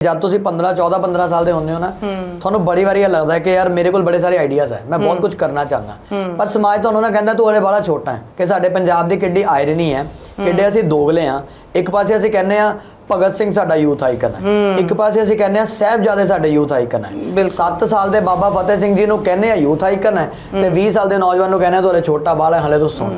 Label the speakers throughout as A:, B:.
A: ਜਦ ਤੁਸੀਂ 15 14 15 ਸਾਲ ਦੇ ਹੁੰਦੇ ਹੋ ਨਾ ਤੁਹਾਨੂੰ ਬੜੀ ਵਾਰੀ ਇਹ ਲੱਗਦਾ ਹੈ ਕਿ ਯਾਰ ਮੇਰੇ ਕੋਲ ਬੜੇ ਸਾਰੇ ਆਈਡੀਆਜ਼ ਹੈ ਮੈਂ ਬਹੁਤ ਕੁਝ ਕਰਨਾ ਚਾਹੁੰਦਾ। ਪਰ ਸਮਾਜ ਤੁਹਾਨੂੰ ਨਾ ਕਹਿੰਦਾ ਤੂੰ ਹਲੇ ਬੜਾ ਛੋਟਾ ਹੈ ਕਿ ਸਾਡੇ ਪੰਜਾਬ ਦੀ ਕਿੱਡੀ ਆਇਰਨੀ ਹੈ ਕਿੱਡੇ ਅਸੀਂ ਦੋਗਲੇ ਆ ਇੱਕ ਪਾਸੇ ਅਸੀਂ ਕਹਿੰਦੇ ਆ ਭਗਤ ਸਿੰਘ ਸਾਡਾ ਯੂਥ ਆਈਕਨ ਹੈ। ਇੱਕ ਪਾਸੇ ਅਸੀਂ ਕਹਿੰਦੇ ਆ ਸਾਹਿਬਜ਼ਾਦੇ ਸਾਡੇ ਯੂਥ ਆਈਕਨ ਹੈ। 7 ਸਾਲ ਦੇ ਬਾਬਾ ਫਤਿਹ ਸਿੰਘ ਜੀ ਨੂੰ ਕਹਿੰਦੇ ਆ ਯੂਥ ਆਈਕਨ ਹੈ ਤੇ 20 ਸਾਲ ਦੇ ਨੌਜਵਾਨ ਨੂੰ ਕਹਿੰਦੇ ਆ ਤੂੰ ਹਲੇ ਛੋਟਾ ਬਾਲ ਹੈ ਹਲੇ ਤੂੰ ਸੁਣ।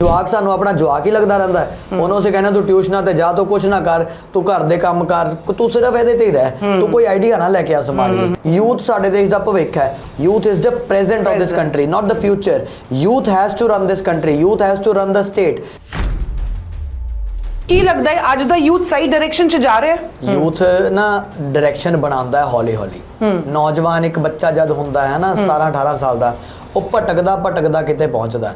A: ਜਵਾਕ ਸਾਨੂੰ ਆਪਣਾ ਜਵਾਕ ਹੀ ਲੱਗਦਾ ਰਹਿੰਦਾ ਹੈ। ਉਹਨੂੰ ਅਸੀਂ ਕਹਿੰਦੇ ਤੂੰ ਟਿਊਸ਼ਨਾਂ ਤੇ ਜਾ ਤੂੰ ਕੁਛ ਨਾ ਕਰ ਤੂੰ ਘਰ ਦੇ ਕੰਮ ਕਰ ਤੂੰ ਸਿਰਫ ਇਹਦੇ ਤੇ ਹੀ ਰਹਿ ਤੂੰ ਕੋਈ ਆਈਡੀਆ ਨਾ ਲੈ ਕੇ ਆ ਸਮਾਜ ਲਈ ਯੂਥ ਸਾਡੇ ਦੇਸ਼ ਦਾ ਭਵਿੱਖ ਹੈ। Youth is the present of this country not the future youth has to run this country youth has to run the state
B: ਕੀ ਲੱਗਦਾ ਹੈ ਅੱਜ ਦਾ ਯੂਥ ਸਹੀ ਡਾਇਰੈਕਸ਼ਨ 'ਚ ਜਾ ਰਿਹਾ ਹੈ?
A: ਯੂਥ ਨਾ ਡਾਇਰੈਕਸ਼ਨ ਬਣਾਉਂਦਾ ਹੈ ਹੌਲੀ ਹੌਲੀ। ਨੌਜਵਾਨ ਇੱਕ ਬੱਚਾ ਜਦ ਹੁੰਦਾ ਹੈ ਨਾ 17 18 ਸਾਲ ਦਾ ਉਹ ਭਟਕਦਾ ਭਟਕਦਾ ਕਿਤੇ ਪਹੁੰਚਦਾ ਹੈ।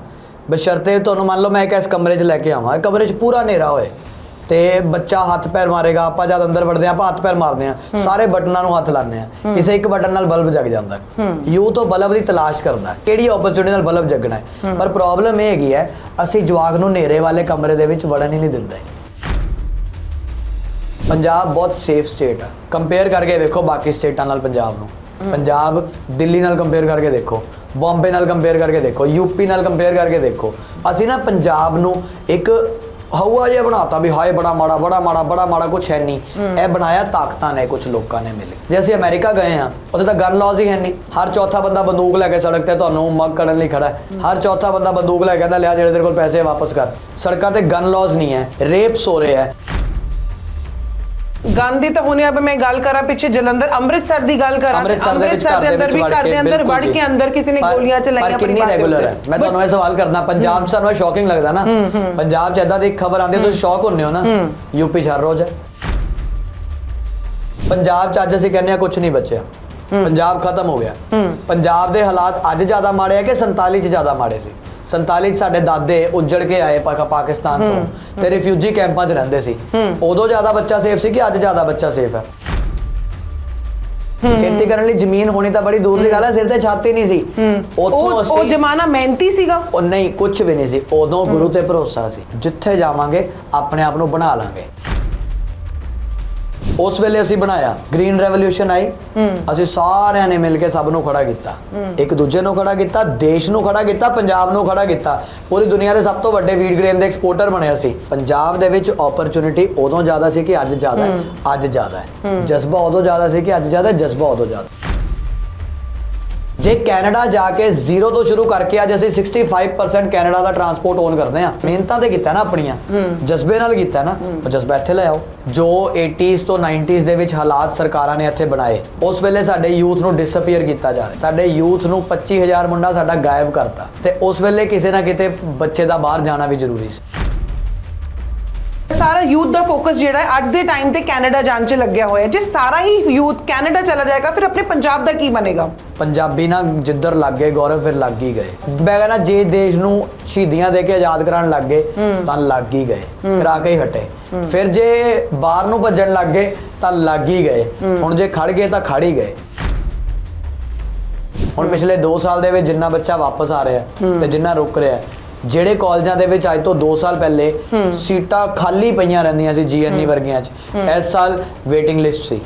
A: ਬਸ਼ਰਤੇ ਤੁਹਾਨੂੰ ਮੰਨ ਲਓ ਮੈਂ ਇੱਕ ਇਸ ਕਮਰੇ 'ਚ ਲੈ ਕੇ ਆਵਾਂ। ਇਹ ਕਮਰੇ 'ਚ ਪੂਰਾ ਹਨੇਰਾ ਹੋਏ ਤੇ ਬੱਚਾ ਹੱਥ ਪੈਰ ਮਾਰੇਗਾ ਆਪਾਂ ਜਦ ਅੰਦਰ ਵੜਦੇ ਆਪਾਂ ਹੱਥ ਪੈਰ ਮਾਰਦੇ ਹਾਂ ਸਾਰੇ ਬਟਨਾਂ ਨੂੰ ਹੱਥ ਲਾਉਂਦੇ ਆ ਕਿਸੇ ਇੱਕ ਬਟਨ ਨਾਲ ਬਲਬ ਜਗ ਜਾਂਦਾ। ਹੈ। ਯੂਥ ਉਹ ਬਲਬ ਦੀ ਤਲਾਸ਼ ਕਰਦਾ ਹੈ। ਕਿਹੜੀ ਓਪਰਚੁਨਿਟੀ ਨਾਲ ਬਲਬ ਜਗਣਾ ਹੈ? ਪਰ ਪ੍ਰੋਬਲਮ ਇਹ ਹੈਗੀ ਹੈ ਅਸੀਂ ਜਵਾਗ ਨੂੰ ਹਨੇਰੇ ਵਾਲੇ ਕਮਰੇ ਦੇ ਵਿੱਚ ਵੜਨ ਹੀ ਨਹੀਂ ਦਿੰਦੇ। ਪੰਜਾਬ ਬਹੁਤ ਸੇਫ ਸਟੇਟ ਹੈ ਕੰਪੇਅਰ ਕਰਕੇ ਵੇਖੋ ਬਾਕੀ ਸਟੇਟਾਂ ਨਾਲ ਪੰਜਾਬ ਨੂੰ। ਪੰਜਾਬ ਦਿੱਲੀ ਨਾਲ ਕੰਪੇਅਰ ਕਰਕੇ ਦੇਖੋ। ਬੰਬੇ ਨਾਲ ਕੰਪੇਅਰ ਕਰਕੇ ਦੇਖੋ ਯੂਪੀ ਨਾਲ ਕੰਪੇਅਰ ਕਰਕੇ ਦੇਖੋ। ਅਸੀਂ ਨਾ ਪੰਜਾਬ ਨੂੰ ਇੱਕ ਹਵਾ ਜਿਹਾ ਬਣਾਤਾ ਵੀ ਹਾਏ ਬੜਾ ਮਾੜਾ ਬੜਾ ਮਾੜਾ ਬੜਾ ਮਾੜਾ ਕੁਛ ਹੈ ਨਹੀਂ। ਇਹ ਬਣਾਇਆ ਤਾਕਤਾਂ ਨੇ ਕੁਝ ਲੋਕਾਂ ਨੇ ਮਿਲੇ ਜੇ ਅਸੀਂ ਅਮਰੀਕਾ ਗਏ ਆ ਉੱਥੇ ਤਾਂ ਗਨ ਲਾਜ਼ ਹੀ ਹੈ ਨਹੀਂ। ਹਰ ਚੌਥਾ ਬੰਦਾ ਬੰਦੂਕ ਲੈ ਕੇ ਸੜਕ ਤੇ ਤੁਹਾਨੂੰ ਮੱਗ ਕਰਨ ਲਈ ਖੜਾ ਹੈ। ਹਰ ਚੌਥਾ ਬੰਦਾ ਬੰਦੂਕ ਲੈ ਕੇ ਕਹਿੰਦਾ ਲਿਆ ਜਿਹੜੇ ਤੇਰੇ ਕੋਲ ਪੈਸੇ ਹੈ ਵਾਪਸ ਕਰ। ਸੜਕਾਂ ਤੇ ਗਨ ਲਾਜ਼ ਨਹੀਂ ਹੈ ਰੇਪਸ ਹੋ ਰਹੇ ਹੈ।
B: ਗਾਂਧੀ ਤਾਂ ਹੁਣੇ ਅਬ ਮੈਂ ਗੱਲ ਕਰਾਂ ਪਿੱਛੇ ਜਲੰਧਰ ਅੰਮ੍ਰਿਤਸਰ ਦੀ ਗੱਲ ਕਰਾਂ
A: ਅੰਮ੍ਰਿਤਸਰ ਦੇ
B: ਅੰਦਰ ਵੀ ਘਰ ਦੇ ਅੰਦਰ ਵੜ ਕੇ ਅੰਦਰ ਕਿਸੇ ਨੇ ਗੋਲੀਆਂ ਚਲਾਈਆਂ
A: ਪਰ ਕਿੰਨੀ ਰੈਗੂਲਰ ਹੈ। ਮੈਂ ਤੁਹਾਨੂੰ ਇਹ ਸਵਾਲ ਕਰਨਾ ਪੰਜਾਬ 'ਚ ਸਾਨੂੰ ਸ਼ੌਕਿੰਗ ਲੱਗਦਾ ਨਾ? ਪੰਜਾਬ 'ਚ ਇਦਾਂ ਦੀ ਖਬਰ ਆਉਂਦੀ ਤੁਸੀਂ ਸ਼ੌਕ ਹੁੰਦੇ ਹੋ ਨਾ? ਯੂਪੀ 'ਚ ਹਰ ਰੋਜ਼ ਹੈ। ਪੰਜਾਬ 'ਚ ਅੱਜ ਅਸੀਂ ਕਹਿੰਦੇ ਆ ਕੁਝ ਨਹੀਂ ਬਚਿਆ। ਪੰਜਾਬ ਖਤਮ ਹੋ ਗਿਆ। ਪੰਜਾਬ ਦੇ ਹਾਲਾਤ ਅੱਜ ਜ਼ਿਆਦਾ ਮਾੜੇ ਆ ਕਿ 47 'ਚ ਜ਼ਿਆਦਾ ਮਾੜੇ ਸੀ? 47 'ਚ ਸਾਡੇ ਦਾਦੇ ਉੱਜੜ ਕੇ ਆਏ ਪਾ- ਪਾਕਿਸਤਾਨ ਤੋਂ ਤੇ ਰਿਫਿਊਜੀ ਕੈਂਪਾਂ 'ਚ ਰਹਿੰਦੇ ਸੀ। ਉਦੋਂ ਜ਼ਿਆਦਾ ਬੱਚਾ ਸੇਫ ਸੀ ਕਿ ਅੱਜ ਜ਼ਿਆਦਾ ਬੱਚਾ ਸੇਫ ਹੈ? ਖੇਤੀ ਕਰਨ ਲਈ ਜ਼ਮੀਨ ਹੋਣੀ ਤਾਂ ਬੜੀ ਦੂਰ ਦੀ ਗੱਲ ਹੈ ਸਿਰ ਤੇ ਛੱਤ ਨਹੀਂ ਸੀ। ਉੱਥੋਂ
B: ਉਹ ਉਹ
A: ਅਸੀਂ
B: ਜ਼ਮਾਨਾ ਮਿਹਨਤੀ ਸੀਗਾ।
A: ਉਹ ਨਹੀਂ ਕੁਝ ਵੀ ਨਹੀਂ ਸੀ। ਉਦੋਂ ਗੁਰੂ ਤੇ ਭਰੋਸਾ ਸੀ। ਜਿੱਥੇ ਜਾਵਾਂਗੇ ਆਪਣੇ ਆਪ ਨੂੰ ਬਣਾ ਲਾਂਗੇ। ਉਸ ਵੇਲੇ ਅਸੀਂ ਬਣਾਇਆ। ਗ੍ਰੀਨ ਰੈਵੋਲੂਸ਼ਨ ਆਈ। ਅਸੀਂ ਸਾਰਿਆਂ ਨੇ ਮਿਲ ਕੇ ਸਭ ਨੂੰ ਖੜਾ ਕੀਤਾ। ਇੱਕ ਦੂਜੇ ਨੂੰ ਖੜਾ ਕੀਤਾ ਦੇਸ਼ ਨੂੰ ਖੜਾ ਕੀਤਾ ਪੰਜਾਬ ਨੂੰ ਖੜਾ ਕੀਤਾ। ਪੂਰੀ ਦੁਨੀਆ ਦੇ ਸਭ ਤੋਂ ਵੱਡੇ ਵੀਟ ਗ੍ਰੇਨ ਦੇ ਐਕਸਪੋਰਟਰ ਬਣਿਆ ਸੀ। ਪੰਜਾਬ ਦੇ ਵਿੱਚ ਓਪਰਚੁਨਿਟੀ ਉਦੋਂ ਜ਼ਿਆਦਾ ਸੀ ਕਿ ਅੱਜ ਜ਼ਿਆਦਾ ਹੈ। ਅੱਜ ਜ਼ਿਆਦਾ ਹੈ। ਜਜ਼ਬਾ ਉਦੋਂ ਜ਼ਿਆਦਾ ਸੀ ਕਿ ਅੱਜ ਜ਼ਿਆਦਾ ਹੈ ਜਜ਼ਬਾ ਉਦੋਂ ਜ਼ਿਆਦਾ ਜੇ ਕੈਨੇਡਾ ਜਾ ਕੇ ਜ਼ੀਰੋ ਤੋਂ ਸ਼ੁਰੂ ਕਰਕੇ ਅੱਜ ਅਸੀਂ 65% ਕੈਨੇਡਾ ਦਾ ਟਰਾਂਸਪੋਰਟ ਓਨ ਕਰਦੇ ਆ ਮਿਹਨਤਾਂ ਤੇ ਕੀਤਾ ਨਾ ਆਪਣੀਆਂ। ਜਜ਼ਬੇ ਨਾਲ ਕੀਤਾ ਨਾ। ਉਹ ਜਜ਼ਬਾ ਇੱਥੇ ਲੈ ਆਓ। ਜੋ 80s ਤੋਂ 90s ਦੇ ਵਿੱਚ ਹਾਲਾਤ ਸਰਕਾਰਾਂ ਨੇ ਇੱਥੇ ਬਣਾਏ ਉਸ ਵੇਲੇ ਸਾਡੇ ਯੂਥ ਨੂੰ ਡਿਸਅਪੀਅਰ ਕੀਤਾ ਜਾ ਰਿਹਾ। ਸਾਡੇ ਯੂਥ ਨੂੰ 25000 ਮੁੰਡਾ ਸਾਡਾ ਗਾਇਬ ਕਰਤਾ। ਤੇ ਉਸ ਵੇਲੇ ਕਿਸੇ ਨਾ ਕਿਤੇ ਬੱਚੇ ਦਾ ਬਾਹਰ ਜਾਣਾ ਵੀ ਜ਼ਰੂਰੀ ਸੀ।
B: ਸਾਰਾ ਯੂਥ ਦਾ ਫੋਕਸ ਜਿਹੜਾ ਹੈ ਅੱਜ ਦੇ ਟਾਈਮ ਤੇ ਕੈਨੇਡਾ ਜਾਣ 'ਚ ਲੱਗਿਆ ਹੋਇਆ ਹੈ। ਜੇ ਸਾਰਾ ਹੀ ਯੂਥ ਕੈਨੇਡਾ ਚਲਾ ਜਾਏਗਾ ਫਿਰ ਆਪਣੇ ਪੰਜਾਬ ਦਾ ਕੀ ਬਣੇਗਾ?
A: ਪੰਜਾਬੀ ਨਾ ਜਿੱਧਰ ਲੱਗ ਗਏ ਗੌਰਵ ਫਿਰ ਲੱਗ ਹੀ ਗਏ। ਮੈਂ ਕਹਿੰਦਾ ਜੇ ਦੇਸ਼ ਨੂੰ ਸ਼ਹੀਦੀਆਂ ਦੇ ਕੇ ਆਜ਼ਾਦ ਕਰਾਉਣ ਲੱਗ ਗਏ ਤਾਂ ਲੱਗ ਹੀ ਗਏ। ਕਰਾ ਕੇ ਹੀ ਹਟੇ। ਫਿਰ ਜੇ ਬਾਹਰ ਨੂੰ ਭੱਜਣ ਲੱਗ ਗਏ ਤਾਂ ਲੱਗ ਹੀ ਗਏ। ਹੁਣ ਜੇ ਖੜ ਗਏ ਤਾਂ ਖੜ ਹੀ ਗਏ। ਹੁਣ ਪਿਛਲੇ 2 ਸਾਲ ਦੇ ਵਿੱਚ ਜਿੰਨਾ ਬੱਚਾ ਵਾਪਸ ਆ ਰਿਹਾ ਤੇ ਜਿੰਨਾ ਰੁਕ ਰਿਹਾ ਜਿਹੜੇ ਕਾਲਜਾਂ ਦੇ ਵਿੱਚ ਅੱਜ ਤੋਂ 2 ਸਾਲ ਪਹਿਲੇ ਸੀਟਾਂ ਖਾਲੀ ਪਈਆਂ ਰਹਿੰਦੀਆਂ ਸੀ ਜੀਐਨਈ ਵਰਗੀਆਂ 'ਚ। ਇਸ ਸਾਲ ਵੇਟਿੰਗ ਲਿਸਟ ਸੀ।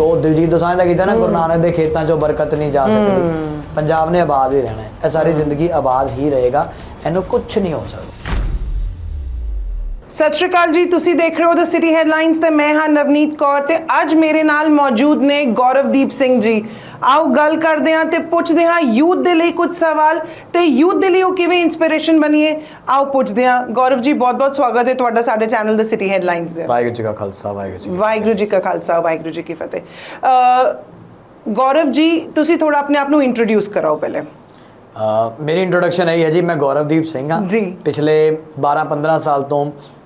A: ਉਹ ਦਿਲਜੀਤ ਦੋਸਾਂਝ ਦਾ ਕੀਤਾ ਨਾ ਗੁਰੂ ਨਾਨਕ ਦੇ ਖੇਤਾਂ 'ਚੋਂ ਬਰਕਤ ਨਹੀਂ ਜਾ ਸਕਦੀ। ਪੰਜਾਬ ਨੇ ਆਬਾਦ ਹੀ ਰਹਿਣਾ ਹੈ। ਇਹ ਸਾਰੀ ਜ਼ਿੰਦਗੀ ਆਬਾਦ ਹੀ ਰਹੇਗਾ। ਇਹਨੂੰ ਕੁਝ ਨਹੀਂ ਹੋ ਸਕਦਾ।
B: ਸਤਿ ਸ਼੍ਰੀ ਅਕਾਲ ਜੀ ਤੁਸੀਂ ਦੇਖ ਰਹੇ ਹੋ ਦ ਸਿਟੀ ਹੈਡਲਾਈਨਸ ਤੇ ਮੈਂ ਹਾਂ ਨਵਨੀਤ ਕੌਰ ਤੇ ਅੱਜ ਮੇਰੇ ਨਾਲ ਮੌਜੂਦ ਨੇ ਗੌਰਵਦੀਪ ਸਿੰਘ ਜੀ। ਆਓ ਗੱਲ ਕਰਦੇ ਹਾਂ ਤੇ ਪੁੱਛਦੇ ਹਾਂ ਯੂਥ ਦੇ ਲਈ ਕੁਝ ਸਵਾਲ ਤੇ ਯੂਥ ਦੇ ਲਈ ਉਹ ਕਿਵੇਂ ਇਨਸਪੀਰੇਸ਼ਨ ਬਣੀਏ? ਆਓ ਪੁੱਛਦੇ ਹਾਂ। ਗੌਰਵ ਜੀ ਬਹੁਤ-ਬਹੁਤ ਸਵਾਗਤ ਹੈ ਤੁਹਾਡਾ ਸਾਡੇ ਚੈਨਲ ਦ ਸਿਟੀ ਹੈਡਲਾਈਨਸ ਦੇ।
A: ਵਾਹਿਗੁਰੂ ਜੀ ਕਾ ਖਾਲਸਾ ਵਾਹਿਗੁਰੂ ਜੀ
B: ਵਾਹਿਗੁਰੂ ਜੀ ਕਾ ਖਾਲਸਾ ਵਾਹਿਗੁਰੂ ਜੀ ਕੀ ਫਤਿਹ। ਗੌਰਵ ਜੀ ਤੁਸੀਂ ਥੋੜਾ ਆਪਣੇ ਆਪ ਨੂੰ ਇੰਟਰੋਡਿਊਸ ਕਰਾਓ ਪਹਿਲੇ।
A: ਮੇਰੀ ਇੰਟਰੋਡਕਸ਼ਨ ਹੈ ਜੀ ਮੈਂ ਗੌਰਵਦੀਪ ਸਿੰਘ ਹਾਂ।
B: ਜੀ।
A: ਪਿਛਲੇ 12-15 ਸਾਲ ਤੋਂ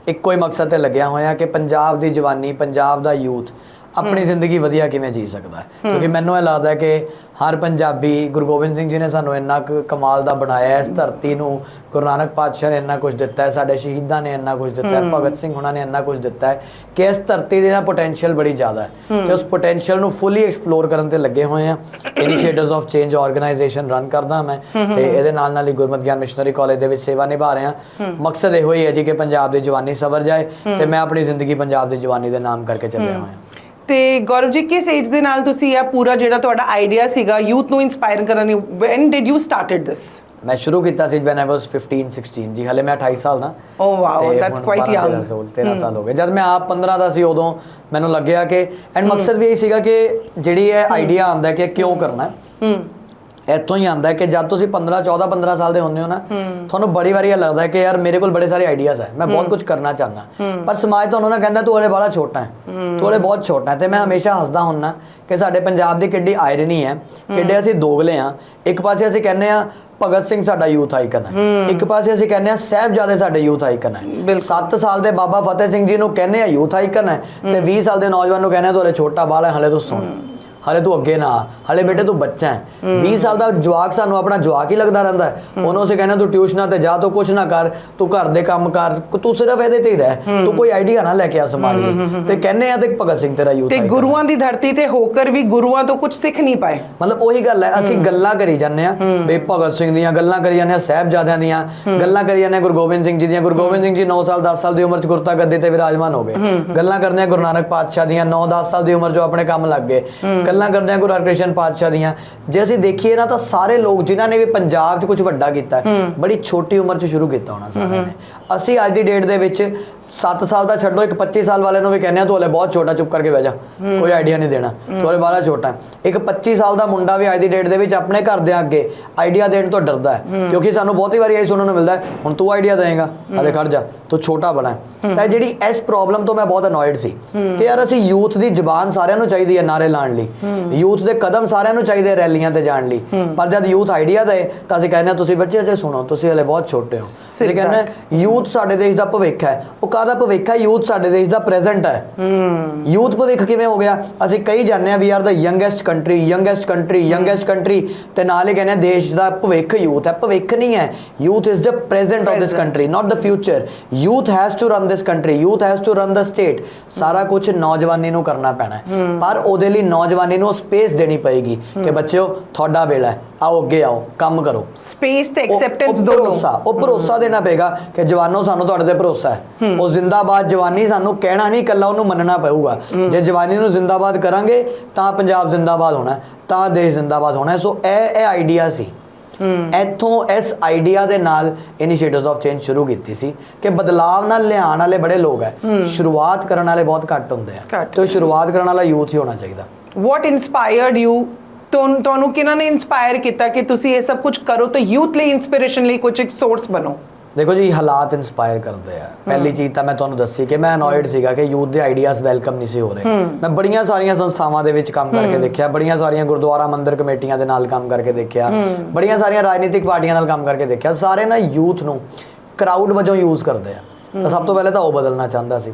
A: ਇੱਕੋ ਹੀ ਮਕਸਦ ਤੇ ਲੱਗਿਆ ਹੋਇਆ ਕਿ ਪੰਜਾਬ ਦੀ ਜਵਾਨੀ ਪੰਜਾਬ ਦਾ ਯੂਥ ਆਪਣੀ ਜ਼ਿੰਦਗੀ ਵਧੀਆ ਕਿਵੇਂ ਜੀ ਸਕਦਾ ਹੈ? ਕਿਉਂਕਿ ਮੈਨੂੰ ਇਹ ਲੱਗਦਾ ਹੈ ਕਿ ਹਰ ਪੰਜਾਬੀ ਗੁਰੂ ਗੋਬਿੰਦ ਸਿੰਘ ਜੀ ਨੇ ਸਾਨੂੰ ਇੰਨਾ ਕੁ ਕਮਾਲ ਦਾ ਬਣਾਇਆ ਹੈ ਇਸ ਧਰਤੀ ਨੂੰ ਗੁਰੂ ਨਾਨਕ ਪਾਤਸ਼ਾਹ ਨੇ ਇੰਨਾ ਕੁਝ ਦਿੱਤਾ ਹੈ ਸਾਡੇ ਸ਼ਹੀਦਾਂ ਨੇ ਇੰਨਾ ਕੁਝ ਦਿੱਤਾ ਹੈ ਭਗਤ ਸਿੰਘ ਹੁਣਾਂ ਨੇ ਇੰਨਾ ਕੁਝ ਦਿੱਤਾ ਹੈ ਕਿ ਇਸ ਧਰਤੀ ਦੇ ਨਾਲ ਪੋਟੈਂਸ਼ੀਅਲ ਬੜੀ ਜ਼ਿਆਦਾ ਹੈ। ਤੇ ਉਸ ਪੋਟੈਂਸ਼ੀਅਲ ਨੂੰ ਫੁੱਲੀ ਐਕਸਪਲੋਰ ਕਰਨ ਤੇ ਲੱਗੇ ਹੋਏ ਆ initiatives of change organisation run ਕਰਦਾ ਮੈਂ। ਤੇ ਇਹਦੇ ਨਾਲ ਨਾਲ ਹੀ ਗੁਰਮਤਿ ਗਿਆਨ ਮਿਸ਼ਨਰੀ ਕਾਲਜ ਦੇ ਵਿੱਚ ਸੇਵਾ ਨਿਭਾ ਰਿਹਾ। ਮਕਸਦ ਇਹੋ ਹੀ ਹੈ ਜੀ ਕਿ ਪੰਜਾਬ ਦੀ ਜਵਾਨੀ ਸਵਰ ਜਾਏ। ਤੇ ਮੈਂ ਆਪਣੀ ਜ਼ਿੰਦਗੀ ਪੰਜਾਬ ਦੀ ਜਵਾਨੀ ਦੇ ਨਾਮ ਕਰਕੇ ਚੱਲਿਆ ਹੋਇਆ।
B: ਤੇ ਗੌਰਵ ਜੀ ਕਿਸ ਏਜ ਦੇ ਨਾਲ ਤੁਸੀਂ ਇਹ ਪੂਰਾ ਜਿਹੜਾ ਤੁਹਾਡਾ ਆਈਡੀਆ ਸੀਗਾ ਯੂਥ ਨੂੰ ਇਨਸਪਾਇਰ ਕਰਨ ਲਈ when did you started this
A: ਮੈਂ ਸ਼ੁਰੂ ਕੀਤਾ ਸੀ ਵੈਨ ਆਈ ਵਾਸ 15 16 ਜੀ ਹਲੇ ਮੈਂ 28 ਸਾਲ ਦਾ।
B: That's
A: ਹੁਣ
B: quite
A: 12
B: young.
A: 13 ਸਾਲ 13 ਸਾਲ ਹੋ ਗਏ। ਜਦ ਮੈਂ ਆਪ 15 ਦਾ ਸੀ ਉਦੋਂ ਮੈਨੂੰ ਲੱਗਿਆ ਕਿ ਐਂਡ ਮਕਸਦ ਵੀ ਇਹ ਸੀਗਾ ਕਿ ਜਿਹੜੀ ਇਹ ਆਈਡੀਆ ਆਂਦਾ ਕਿ ਕਿਉਂ ਕਰਨਾ ਹੂੰ। ਇੱਥੋਂ ਹੀ ਆਂਦਾ ਕਿ ਜਦ ਤੁਸੀਂ 15 14 15 ਸਾਲ ਦੇ ਹੁੰਦੇ ਹੋ ਨਾ ਤੁਹਾਨੂੰ ਬੜੀ ਵਾਰੀ ਇਹ ਲੱਗਦਾ ਹੈ ਕਿ ਯਾਰ ਮੇਰੇ ਕੋਲ ਬੜੇ ਸਾਰੇ ਆਈਡੀਆਜ਼ ਹੈ ਮੈਂ ਬਹੁਤ ਕੁਝ ਕਰਨਾ ਚਾਹਨਾ ਪਰ ਸਮਾਜ ਤੁਹਾਨੂੰ ਨਾ ਕਹਿੰਦਾ ਤੂੰ ਹਲੇ ਬੜਾ ਛੋਟਾ ਹੈ ਤੂੰ ਹਲੇ ਬਹੁਤ ਛੋਟਾ ਹੈ। ਤੇ ਮੈਂ ਹਮੇਸ਼ਾ ਹੱਸਦਾ ਹੁੰਨਾ ਕਿ ਸਾਡੇ ਪੰਜਾਬ ਦੀ ਕਿੱਡੀ ਆਇਰਨੀ ਹੈ ਕਿੱਡੇ ਅਸੀਂ ਦੋਗਲੇ ਆ ਇੱਕ ਪਾਸੇ ਅਸੀਂ ਕਹਿੰਦੇ ਆ ਭਗਤ ਸਿੰਘ ਸਾਡਾ ਯੂਥ ਆਈਕਨ ਹੈ। ਇੱਕ ਪਾਸੇ ਅਸੀਂ ਕਹਿੰਦੇ ਆ ਸਾਹਿਬਜ਼ਾਦੇ ਸਾਡੇ ਯੂਥ ਆਈਕਨ ਹੈ।
B: ਬਿਲਕੁਲ।
A: 7 ਸਾਲ ਦੇ ਬਾਬਾ ਫਤਿਹ ਸਿੰਘ ਜੀ ਨੂੰ ਕਹਿੰਦੇ ਆ ਯੂਥ ਆਈਕਨ ਹੈ। ਤੇ 20 ਸਾਲ ਦੇ ਨੌਜਵਾਨ ਨੂੰ ਕਹਿੰਦੇ ਆ ਤੂੰ ਹਲੇ ਛੋਟਾ ਬਾਲ ਹੈ ਹਲੇ ਤੂੰ ਸੁਣ ਹਲੇ ਤੂੰ ਅੱਗੇ ਨਾ ਹਲੇ ਬੇਟੇ ਤੂੰ ਬੱਚਾ ਹੈ। 20 ਸਾਲ ਦਾ ਜਵਾਕ ਸਾਨੂੰ ਆਪਣਾ ਜਵਾਕ ਹੀ ਲੱਗਦਾ ਰਹਿੰਦਾ ਹੈ। ਉਹਨੂੰ ਅਸੀਂ ਕਹਿੰਦੇ ਤੂੰ ਟਿਊਸ਼ਨਾਂ ਤੇ ਜਾ ਤੂੰ ਕੁਛ ਨਾ ਕਰ ਤੂੰ ਘਰ ਦੇ ਕੰਮ ਕਰ ਤੂੰ ਸਿਰਫ ਇਹਦੇ ਤੇ ਹੀ ਰਹਿ। ਤੂੰ ਕੋਈ ਆਈਡੀਆ ਨਾ ਲੈ ਕੇ ਆ ਸਮਾਜ ਲਈ। ਤੇ ਕਹਿੰਦੇ ਆ ਤੇ ਭਗਤ ਸਿੰਘ ਤੇਰਾ ਯੂਥ
B: ਤੇ। ਗੁਰੂਆਂ ਦੀ ਧਰਤੀ ਤੇ ਹੋਕਰ ਵੀ ਗੁਰੂਆਂ ਤੋਂ ਕੁਝ ਸਿੱਖ ਨਹੀਂ ਪਾਏ।
A: ਮਤਲਬ ਉਹੀ ਗੱਲ ਹੈ ਅਸੀਂ ਗੱਲਾਂ ਕਰੀ ਜਾਂਦੇ ਆ ਬੇ ਭਗਤ ਸਿੰਘ ਦੀਆਂ ਗੱਲਾਂ ਕਰੀ ਜਾਂਦੇ ਆ ਸਾਹਿਬਜ਼ਾਦਿਆਂ ਦੀਆਂ ਗੱਲਾਂ ਕਰੀ ਜਾਂਦੇ ਆ ਗੁਰੂ ਗੋਬਿੰਦ ਸਿੰਘ ਜੀ ਦੀਆਂ। ਗੁਰੂ ਗੋਬਿੰਦ ਸਿੰਘ ਜੀ 9 ਸਾਲ 10 ਸਾਲ ਦੀ ਉਮਰ 'ਚ ਗੁਰਤਾ ਗੱਦੀ ਤੇ ਵਿਰਾਜਮਾਨ ਹੋ ਗਏ। ਗੱਲਾਂ ਕਰਦੇ ਆ ਗੁਰੂ ਨਾਨਕ ਪਾਤਸ਼ਾਹ ਦੀਆਂ 9 10 ਸਾਲ ਦੀ ਉਮਰ 'ਚ ਆਪਣੇ ਕੰਮ ਲੱਗ ਗਏ। ਗੱਲਾਂ ਕਰਦੇ ਆ ਗੁਰੂ ਹਰਕ੍ਰਿਸ਼ਨ ਪਾਤਸ਼ਾਹ ਦੀਆਂ। ਜੇ ਅਸੀਂ ਦੇਖੀਏ ਨਾ ਤਾਂ ਸਾਰੇ ਲੋਕ ਜਿਨ੍ਹਾਂ ਨੇ ਵੀ ਪੰਜਾਬ 'ਚ ਕੁਝ ਵੱਡਾ ਕੀਤਾ ਬੜੀ ਛੋਟੀ ਉਮਰ 'ਚ ਸ਼ੁਰੂ ਕੀਤਾ ਹੋਣਾ ਸਾਰਿਆਂ ਨੇ। ਅਸੀਂ ਅੱਜ ਦੀ ਡੇਟ ਦੇ ਵਿੱਚ 7 ਸਾਲ ਦਾ ਛੱਡੋ ਇੱਕ 25 ਸਾਲ ਵਾਲੇ ਨੂੰ ਵੀ ਕਹਿੰਦੇ ਆ ਤੂੰ ਹਲੇ ਬਹੁਤ ਛੋਟਾ ਚੁੱਪ ਕਰਕੇ ਬਹਿ ਜਾ। ਕੋਈ ਆਈਡੀਆ ਨਹੀਂ ਦੇਣਾ। ਤੂੰ ਹਲੇ ਬਾਲਾ ਛੋਟਾ। ਇੱਕ 25 ਸਾਲ ਦਾ ਮੁੰਡਾ ਵੀ ਅੱਜ ਦੀ ਡੇਟ ਦੇ ਵਿੱਚ ਆਪਣੇ ਘਰ ਦੇ ਅੱਗੇ ਆਈਡੀਆ ਦੇਣ ਤੋਂ ਡਰਦਾ ਹੈ। ਕਿਉਂਕਿ ਸਾਨੂੰ ਬਹੁਤੀ ਵਾਰੀ ਇਹ ਸੁਣਨ ਨੂੰ ਮਿਲਦਾ ਹੈ ਹੁਣ ਤੂੰ ਆਈਡੀਆ ਦੇਏਗਾ ਹਲੇ ਖੜ ਜਾ। ਤੂੰ ਛੋਟਾ ਬਣਾ। ਤਾਂ ਜਿਹੜੀ ਇਸ ਪ੍ਰੋਬਲਮ ਤੋਂ ਮੈਂ ਬਹੁਤ ਅਨੋਇਡ ਸੀ ਕਿ ਯਾਰ ਅਸੀਂ ਯੂਥ ਦੀ ਜ਼ਬਾਨ ਸਾਰਿਆਂ ਨੂੰ ਚਾਹੀਦੀ ਹੈ ਨਾਰੇ ਲਾਉਣ ਲਈ। ਯੂਥ ਦੇ ਕਦਮ ਸਾਰਿਆਂ ਨੂੰ ਚਾਹੀਦੇ ਰੈਲੀਆਂ ਤੇ ਜਾਣ ਲਈ। ਪਰ ਜਦ ਯੂਥ ਆਈਡੀਆ ਦੇ ਤਾਂ ਅਸੀਂ ਕਹਿੰਦੇ ਤੁਸੀਂ ਬੱਚੇ ਅਜੇ ਸੁਣੋ ਤੁਸੀਂ ਹਲੇ ਬਹੁਤ ਛੋਟੇ ਹੋ। ਅਸੀਂ ਕਹਿੰਦੇ ਯੂਥ ਸਾਡੇ ਦੇਸ਼ ਦਾ ਭਵਿੱਖ ਹੈ। ਉਹ ਕਾਹਦਾ ਭਵਿੱਖ ਹੈ? ਯੂਥ ਸਾਡੇ ਦੇਸ਼ ਦਾ ਪ੍ਰੈਜ਼ੈਂਟ ਹੈ। ਯੂਥ ਭਵਿੱਖ ਕਿਵੇਂ ਹੋ ਗਿਆ? ਅਸੀਂ ਕਹੀ ਜਾਂਦੇ ਆ we are the youngest country youngest country youngest country ਤੇ ਨਾਲ ਹੀ ਕਹਿੰਦੇ ਦੇਸ਼ ਦਾ ਭਵਿੱਖ ਯੂਥ ਹੈ। ਭਵਿੱਖ ਨਹੀਂ ਹੈ। Youth is the present of this. Country not the future youth has to run this country youth has to run the state ਸਾਰਾ ਕੁਝ ਨੌਜਵਾਨੀ ਨੂੰ ਕਰਨਾ ਪੈਣਾ ਪਰ ਉਹਦੇ ਲਈ ਨੌਜਵਾਨੀ ਨੂੰ ਸਪੇਸ ਦੇਣੀ ਪਏਗੀ ਕਿ ਬੱਚਿਓ ਤੁਹਾਡਾ ਵੇਲਾ ਹੈ। ਆਓ ਅੱਗੇ ਆਓ ਕੰਮ ਕਰੋ।
B: ਸਪੇਸ ਤੇ ਐਕਸੈਪਟੈਂਸ ਦੋਨੋਂ।
A: ਭਰੋਸਾ ਉਹ ਭਰੋਸਾ ਦੇਣਾ ਪਏਗਾ ਕਿ ਜਵਾਨੋ ਸਾਨੂੰ ਤੁਹਾਡੇ ਤੇ ਭਰੋਸਾ ਹੈ। ਉਹ ਜ਼ਿੰਦਾਬਾਦ ਜਵਾਨੀ ਸਾਨੂੰ ਕਹਿਣਾ ਨਹੀਂ ਇਕੱਲਾ ਉਹਨੂੰ ਮੰਨਣਾ ਪਊਗਾ। ਜੇ ਜਵਾਨੀ ਨੂੰ ਜ਼ਿੰਦਾਬਾਦ ਕਰਾਂਗੇ ਤਾਂ ਪੰਜਾਬ ਜ਼ਿੰਦਾਬਾਦ ਹੋਣਾ ਤਾਂ ਦੇਸ਼ ਜ਼ਿੰਦਾਬਾਦ ਹੋਣਾ। ਸੋ ਇਹ ਇਹ ਆਈਡੀਆ ਸੀ। ਇੱਥੋਂ ਇਸ ਆਈਡੀਆ ਦੇ ਨਾਲ ਇਨੀਸ਼ੀਏਟਿਵਸ ਆਫ ਚੇਂਜ ਸ਼ੁਰੂ ਕੀਤੀ ਸੀ ਕਿ ਬਦਲਾਵ ਨਾਲ ਲਿਆਉਣ ਵਾਲੇ ਬੜੇ ਲੋਕ ਹੈ। ਸ਼ੁਰੂਆਤ ਕਰਨ ਵਾਲੇ ਬਹੁਤ ਘੱਟ ਹੁੰਦੇ ਆ। ਤੇ ਸ਼ੁਰੂਆਤ ਕਰਨ ਵਾਲਾ ਯੂਥ ਹੀ ਹੋਣਾ ਚਾਹੀਦਾ।
B: ਵਾਟ ਇਨਸਪਾਇਰਡ ਯੂ ਤੁਹਾਨੂੰ ਕਿਹਨਾਂ ਨੇ ਇਨਸਪਾਇਰ ਕੀਤਾ ਕਿ ਤੁਸੀਂ ਇਹ ਸਭ ਕੁਝ ਕਰੋ ਤੇ ਯੂਥ ਲਈ ਇਨਸਪੀਰੇਸ਼ਨ ਲਈ ਕੁਝ ਇੱਕ ਸੋਰਸ ਬਣੋ?
A: ਦੇਖੋ ਜੀ ਹਾਲਾਤ ਇਨਸਪਾਇਰ ਕਰਦੇ ਆ। ਪਹਿਲੀ ਚੀਜ਼ ਤਾਂ ਮੈਂ ਤੁਹਾਨੂੰ ਦੱਸੀ ਕਿ ਮੈਂ ਅਨੋਇਡ ਸੀਗਾ ਕਿ ਯੂਥ ਦੇ ਆਈਡੀਆਜ਼ ਵੈਲਕਮ ਨਹੀਂ ਸੀ ਹੋ ਰਹੇ। ਮੈਂ ਬੜੀਆਂ ਸਾਰੀਆਂ ਸੰਸਥਾਵਾਂ ਦੇ ਵਿੱਚ ਕੰਮ ਕਰਕੇ ਦੇਖਿਆ ਬੜੀਆਂ ਸਾਰੀਆਂ ਗੁਰਦੁਆਰਾ ਮੰਦਿਰ ਕਮੇਟੀਆਂ ਦੇ ਨਾਲ ਕੰਮ ਕਰਕੇ ਦੇਖਿਆ ਬੜੀਆਂ ਸਾਰੀਆਂ ਰਾਜਨੀਤਿਕ ਪਾਰਟੀਆਂ ਨਾਲ ਕੰਮ ਕਰਕੇ ਦੇਖਿਆ। ਸਾਰੇ ਨਾ ਯੂਥ ਨੂੰ ਕਰਾਊਡ ਵਜੋਂ ਯੂਜ਼ ਕਰਦੇ ਆ। ਤਾਂ ਸਭ ਤੋਂ ਪਹਿਲੇ ਤਾਂ ਉਹ ਬਦਲਣਾ ਚਾਹੁੰਦਾ ਸੀ।